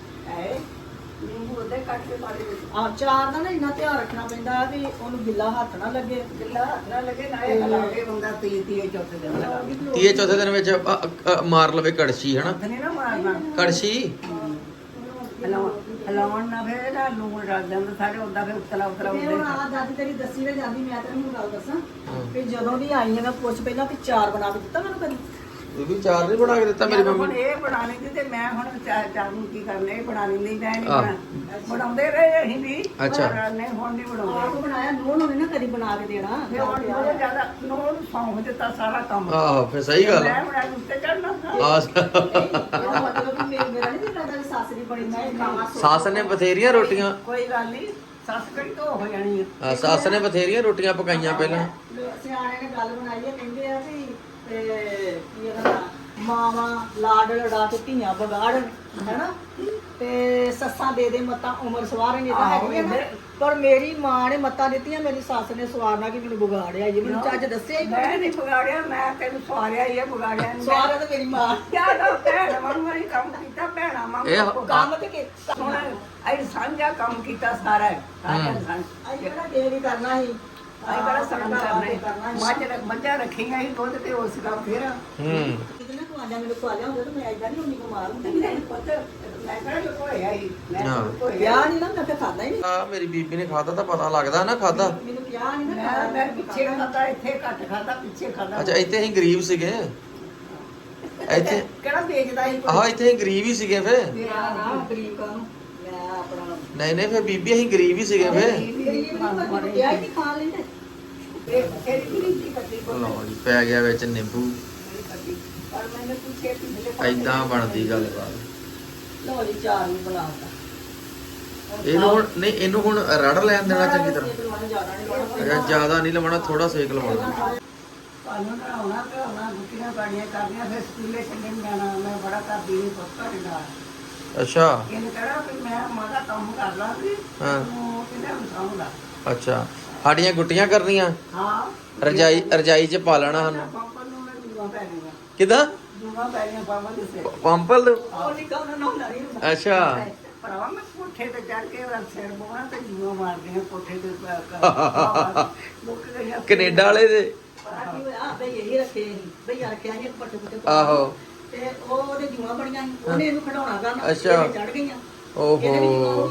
S2: ਨਿੰਬੂ ਉਹਦੇ ਕੱਟ ਕੇ ਪਾ ਦੇ ਆ ਚਾਰ ਦਾ ਨਾ ਇੰਨਾ ਧਿਆਨ ਰੱਖਣਾ ਪੈਂਦਾ ਵੀ ਉਹਨੂੰ ਗਿੱਲਾ ਹੱਥ ਨਾ ਲੱਗੇ। ਗਿੱਲਾ ਹੱਥ ਨਾ ਲੱਗੇ ਨਾ ਇਹ ਹਲਾ ਕੇ ਬੰਦਾ ਤੀ ਤੀ ਚੌਥੇ ਦਿਨ ਲਗਾ
S1: ਤੀਏ ਚੌਥੇ ਦਿਨ ਵਿੱਚ ਅ- ਅ- ਮਾਰ ਲਵੇ ਕੜਛੀ ਹਨਾ?
S2: ਨਹੀਂ ਨਾ ਮਾਰਨਾ।
S1: ਕੜਛੀ?
S2: ਹਲਾਉਣ ਨਾ ਫੇਰ ਇਹਦਾ ਲੂਣ ਰਲ ਜਾਂਦਾ ਸਾਰੇ ਉਦਾਂ ਫੇਰ ਉਤਲਾ ਉਤਲਾ ਹੁੰਦੇ ਹੁਣ ਆ ਦਾਦੀ ਤੇਰੀ ਦੱਸੀ ਨਾ ਜਾਂਦੀ ਮੈਂ ਤੈਨੂੰ ਗੱਲ ਦੱਸਾਂ ਕਿ ਜਦੋਂ ਦੀ ਆਈ ਆ ਮੈਂ ਪੁੱਛ ਪਹਿਲਾਂ ਵੀ ਚਾਰ ਬਣਾ ਕੇ ਦਿੱਤਾ ਮੈਨੂੰ ਕਦੀ?
S1: ਇਹ ਵੀ ਚਾਰ ਨਹੀਂ ਬਣਾ ਕੇ ਦਿੱਤਾ ਮੇਰੀ
S2: ਹੁਣ
S1: ਮੰਮੀ
S2: ਇਹ ਬਣਾ ਲੈਂਦੀ ਤੇ ਮੈਂ ਹੁਣ ਚਾਰ ਚਾਰ ਨੂੰ ਕੀ ਕਰਨਾ ਇਹ ਬਣਾ ਲੈਂਦੀ ਮੈਂ ਨਹੀਂ
S1: ਆਹ।
S2: ਬਣਾ ਬਣਾਉਂਦੇ ਰਹੇ ਅਸੀਂ ਵੀ
S1: ਅੱਛਾ।
S2: ਪਰ ਨਹੀਂ ਹੁਣ ਨਹੀਂ ਬਣਾਉਂਦੇ। ਆਪ ਬਣਾਇਆ ਨੂੰਹ ਨੂੰ ਨੀ ਨਾ ਕਦੀ ਬਣਾ ਕੇ ਦੇਣਾ। ਫਿਰ ਹੁਣ ਉਹਦੇ ਜ਼ਿਆਦਾ ਨੂੰਹ ਨੂੰ ਸੌਂਪ ਦਿੱਤਾ ਸਾਰਾ ਕੰਮ।
S1: ਆਹੋ ਫੇ ਸਹੀ ਗੱਲ
S2: ਮੈਂ ਬਣਾ ਉੱਤੇ ਚੜਨਾ
S1: ਆ
S2: ਮਤਲਬ ਕਿ ਮੇਰੀ ਮੇਰਾ ਨਹੀਂ ਲੱਗਦਾ ਵੀ ਸੱਸ ਦੀ ਬਣੀ ਮੈਂ ਕਾਮਾ
S1: ਸੱਸ ਨੇ ਬਥੇਰੀਆਂ ਰੋਟੀਆਂ।
S2: ਕੋਈ ਗੱਲ ਨਹੀਂ ਸੱਸ ਕਿਹੜੀ ਤੋਂ ਹੋ ਜਾਣੀ ਆ।
S1: ਆ, ਸੱਸ ਨੇ ਬਥੇਰੀਆਂ ਰੋਟੀਆਂ ਪਕਾਈਆਂ ਪਹਿਲਾਂ।
S2: ਸਿਆਣੇ ਨੇ ਗੱਲ ਬਣਾਈ ਹੈ ਕਹਿੰਦੇ ਆ ਵੀ ਤੇ ਕੀ ਇਹਦਾ ਮਾਵਾ ਲਾਡ ਲੜਾ ਕੇ ਧੀਆਂ ਵਿਗਾੜਨ ਹੈਨਾ? ਤੇ ਸੱਸਾਂ ਦੇ ਦੇ ਮਤਾਂ ਉਮਰ ਸਵਾਰਨ ਇਹ ਤਾਂ ਹੈਗੀ ਆ ਨਾ। ਪਰ ਮੇਰੀ ਮਾਂ ਨੇ ਮਤਾਂ ਦਿੱਤੀਆਂ ਮੇਰੀ ਸੱਸ ਨੇ ਸਵਾਰਨਾ ਕਿ ਮੈਨੂੰ ਵਿਗਾੜਿਆ ਜੀ। ਮੈਨੂੰ ਚੱਜ ਦੱਸਿਆ ਹੀ
S3: ਮੈਂ ਨਹੀਂ ਵਿਗਾੜਿਆ ਮੈਂ ਤੈਨੂੰ ਸਵਾਰਿਆ ਹੀ ਹੈ ਵਿਗਾੜਿਆ ਨਹੀਂ
S2: ਸਵਾਰਿਆ ਤਾਂ ਮੇਰੀ ਮਾਂ।
S3: ਜ਼ਿਆਦਾ ਭੈਣ ਵਾਂਗ ਵਾਰੀ ਕੰਮ ਕੀਤਾ ਭੈਣਾ ਵਾਂਗ
S1: ਇਹ
S2: ਕੰਮ ਤੇ ਕਿ
S3: ਹੁਣ ਅਸੀਂ ਸਾਂਝਾ ਕੰਮ ਕੀਤਾ ਸਾਰਾ ਸਾਰਾ ਸਾਂਝ।
S2: ਆਈ ਕਿਹੜਾ ਦੇ ਨਹੀਂ ਕਰਨਾ ਸੀ।
S3: ਅਸੀਂ ਬੜਾ ਸਾਂਝ ਕਰਨਾ ਮੱਝ ਰੱਖ ਮੱਝਾਂ ਰੱਖੀਆਂ ਸੀ ਦੁੱਧ ਤੇ ਉਸ ਦਾ ਫਿਰ।
S1: ਹੂੰ।
S2: ਕਿਤੇ ਨਾ ਖਵਾਜਾ ਮੈਨੂੰ ਖਵਾਜਾ ਹੁੰਦਾ ਤਾਂ ਮੈਂ ਐਦਾਂ ਨਹੀਂ ਹੁੰਦੀ ਬਿਮਾਰ ਹੁੰਦੀ
S3: ਨਹੀਂ ਪੁੱਤ ਮੈਂ ਕਿਹੜਾ ਲੁਕੋਇਆ ਹੀ ਮੈਂ
S1: ਹਾਂ।
S3: ਲੁਕੋਇਆ
S2: ਵਿਆਹ ਨਹੀਂ ਨਾ ਮੈਂ ਤਾਂ ਖਾਦਾ ਹੀ ਨਹੀਂ।
S1: ਆ ਮੇਰੀ ਬੀਬੀ ਨੇ ਖਾਦਾ ਤਾਂ ਪਤਾ ਲੱਗਦਾ ਨਾ ਖਾਦਾ
S2: ਮੈਨੂੰ ਕਿਹਾ ਨਹੀਂ ਨਾ
S3: ਮੈਂ
S2: ਖਾਣਾ।
S3: ਮੈਂ ਪਿੱਛੇ ਖਾਦਾ ਇੱਥੇ ਘੱਟ ਖਾਦਾ ਪਿੱਛੇ ਖਾਦਾ
S1: ਅੱਛਾ ਇੱਥੇ ਅਸੀਂ ਗਰੀਬ ਸੀਗੇ। ਇੱਥੇ
S3: ਕਿਹੜਾ ਵੇਚਦਾ ਸੀ
S1: ਆਹ ਇੱਥੇ ਅਸੀਂ ਗਰੀਬ ਹੀ ਸੀਗੇ ਫੇ।
S2: ਮੇਰਾ ਨਾ ਗਰੀਬ ਕਾ ਨੂੰ ਮੈਂ ਆਪਣਾ
S1: ਨਹੀਂ ਨਹੀਂ ਫੇ ਬੀਬੀ ਅਸੀਂ ਗਰੀਬ ਹੀ ਸੀਗੇ ਫੇ।
S2: ਗਰੀਬ ਨਹੀਂ ਪਰ ਕਿਹਾ ਹੀ ਨਹੀਂ ਖਾ ਲੈਂਦੇ
S3: ਇਹ ਇਹ ਕਿਹੜੀ ਸੀ ਕੱਟੀ
S1: ਲਓ ਜੀ ਪੈ ਗਿਆ ਵਿੱਚ ਨਿੰਬੂ। ਐਦਾਂ ਬਣਦੀ ਗੱਲਬਾਤ
S2: ਲੋ ਜੀ ਚਾਰ ਨੂੰ ਬਣਾਉਂਦਾ
S1: ਇਹਨੂੰ ਹੁਣ ਨਹੀਂ ਇਹਨੂੰ ਹੁਣ ਰੜ ਲੈਣ ਦੇਣਾ ਚੰਗੀ ਤਰ੍ਹਾਂ।
S2: ਜ਼ਿਆਦਾ ਨਹੀਂ ਲਾਉਣਾ।
S1: ਅੱਛਾ ਜ਼ਿਆਦਾ ਨਹੀਂ ਲਵਾਉਣਾ ਥੋੜਾ ਸੇਕ ਲਵਾਉਣਾ।
S3: ਪਾਲਣ ਕਰਾਉਣਾ ਕਰਾਉਣਾ ਗੁੱਟੀਆਂ ਗਾੜੀਆਂ ਕਰਨੀਆਂ ਫਿਰ ਸਕੂਲੇ ਛੱਡਣ ਜਾਣਾ। ਮੈਂ ਬੜਾ ਕਰਦੀ ਨਹੀਂ ਪੁੱਤ ਤੁਹਾਡੇ ਨਾਲ।
S1: ਅੱਛਾ।
S3: ਇਹਨੇ ਕਹਣਾ ਵੀ ਮੈਂ ਮਾਦਾ ਕੰਮ ਕਰ ਲਾਂਗੀ
S1: ਹਾਂ।
S3: ਕਿਹਨੇ ਬਸਾਉਂਗਾ
S1: ਅੱਛਾ। ਸਾਡੀਆਂ ਗੁੱਟੀਆਂ ਕਰਨੀਆਂ।
S3: ਹਾਂ।
S1: ਰਜਾਈ ਰਜਾਈ 'ਚ ਪਾ ਲੈਣਾ ਸਾਨੂੰ।
S3: ਪਾਪਾ ਨੂੰ ਮੈਂ ਜੂਆ ਪੈ ਗਈਆਂ
S1: ਕਿਦਾਂ?
S3: ਜੂਆ ਪੈ ਪਾਪਾ ਦੇ ਸਿਰ।
S1: ਪੰਪਲ ਦੇ
S2: ਉਹ ਨਿਕਾ ਉਹਨਾਂ ਨੂੰ ਹੁੰਦਾ ਨਹੀਂ
S1: ਅੱਛਾ।
S3: ਭਰਾਵਾ ਮੈਂ ਕੋਠੇ ਤੇ ਚੜ ਕੇ ਉਹਦਾ ਸਿਰ ਬੋਣਾ ਤੇ ਜੂਆ ਮਾਰਦੀਆਂ ਕੋਠੇ ਤੇ ਪ- ਕ- ਮੁੱਕ ਗਈਆਂ
S1: ਕੈਨੇਡਾ ਵਾਲੇ ਦੇ। ਆਹੋ
S2: ਤੇ ਉਹਦੇ ਜੂਆਂ ਬੜੀਆਂ ਸੀ। ਉਹਨੇ ਇਹਨੂੰ ਖੜਾਉਣਾ ਕਰਨਾ।
S1: ਅੱਛਾ।
S2: ਚੜ ਗਈਆਂ।
S1: ਓਹੋ।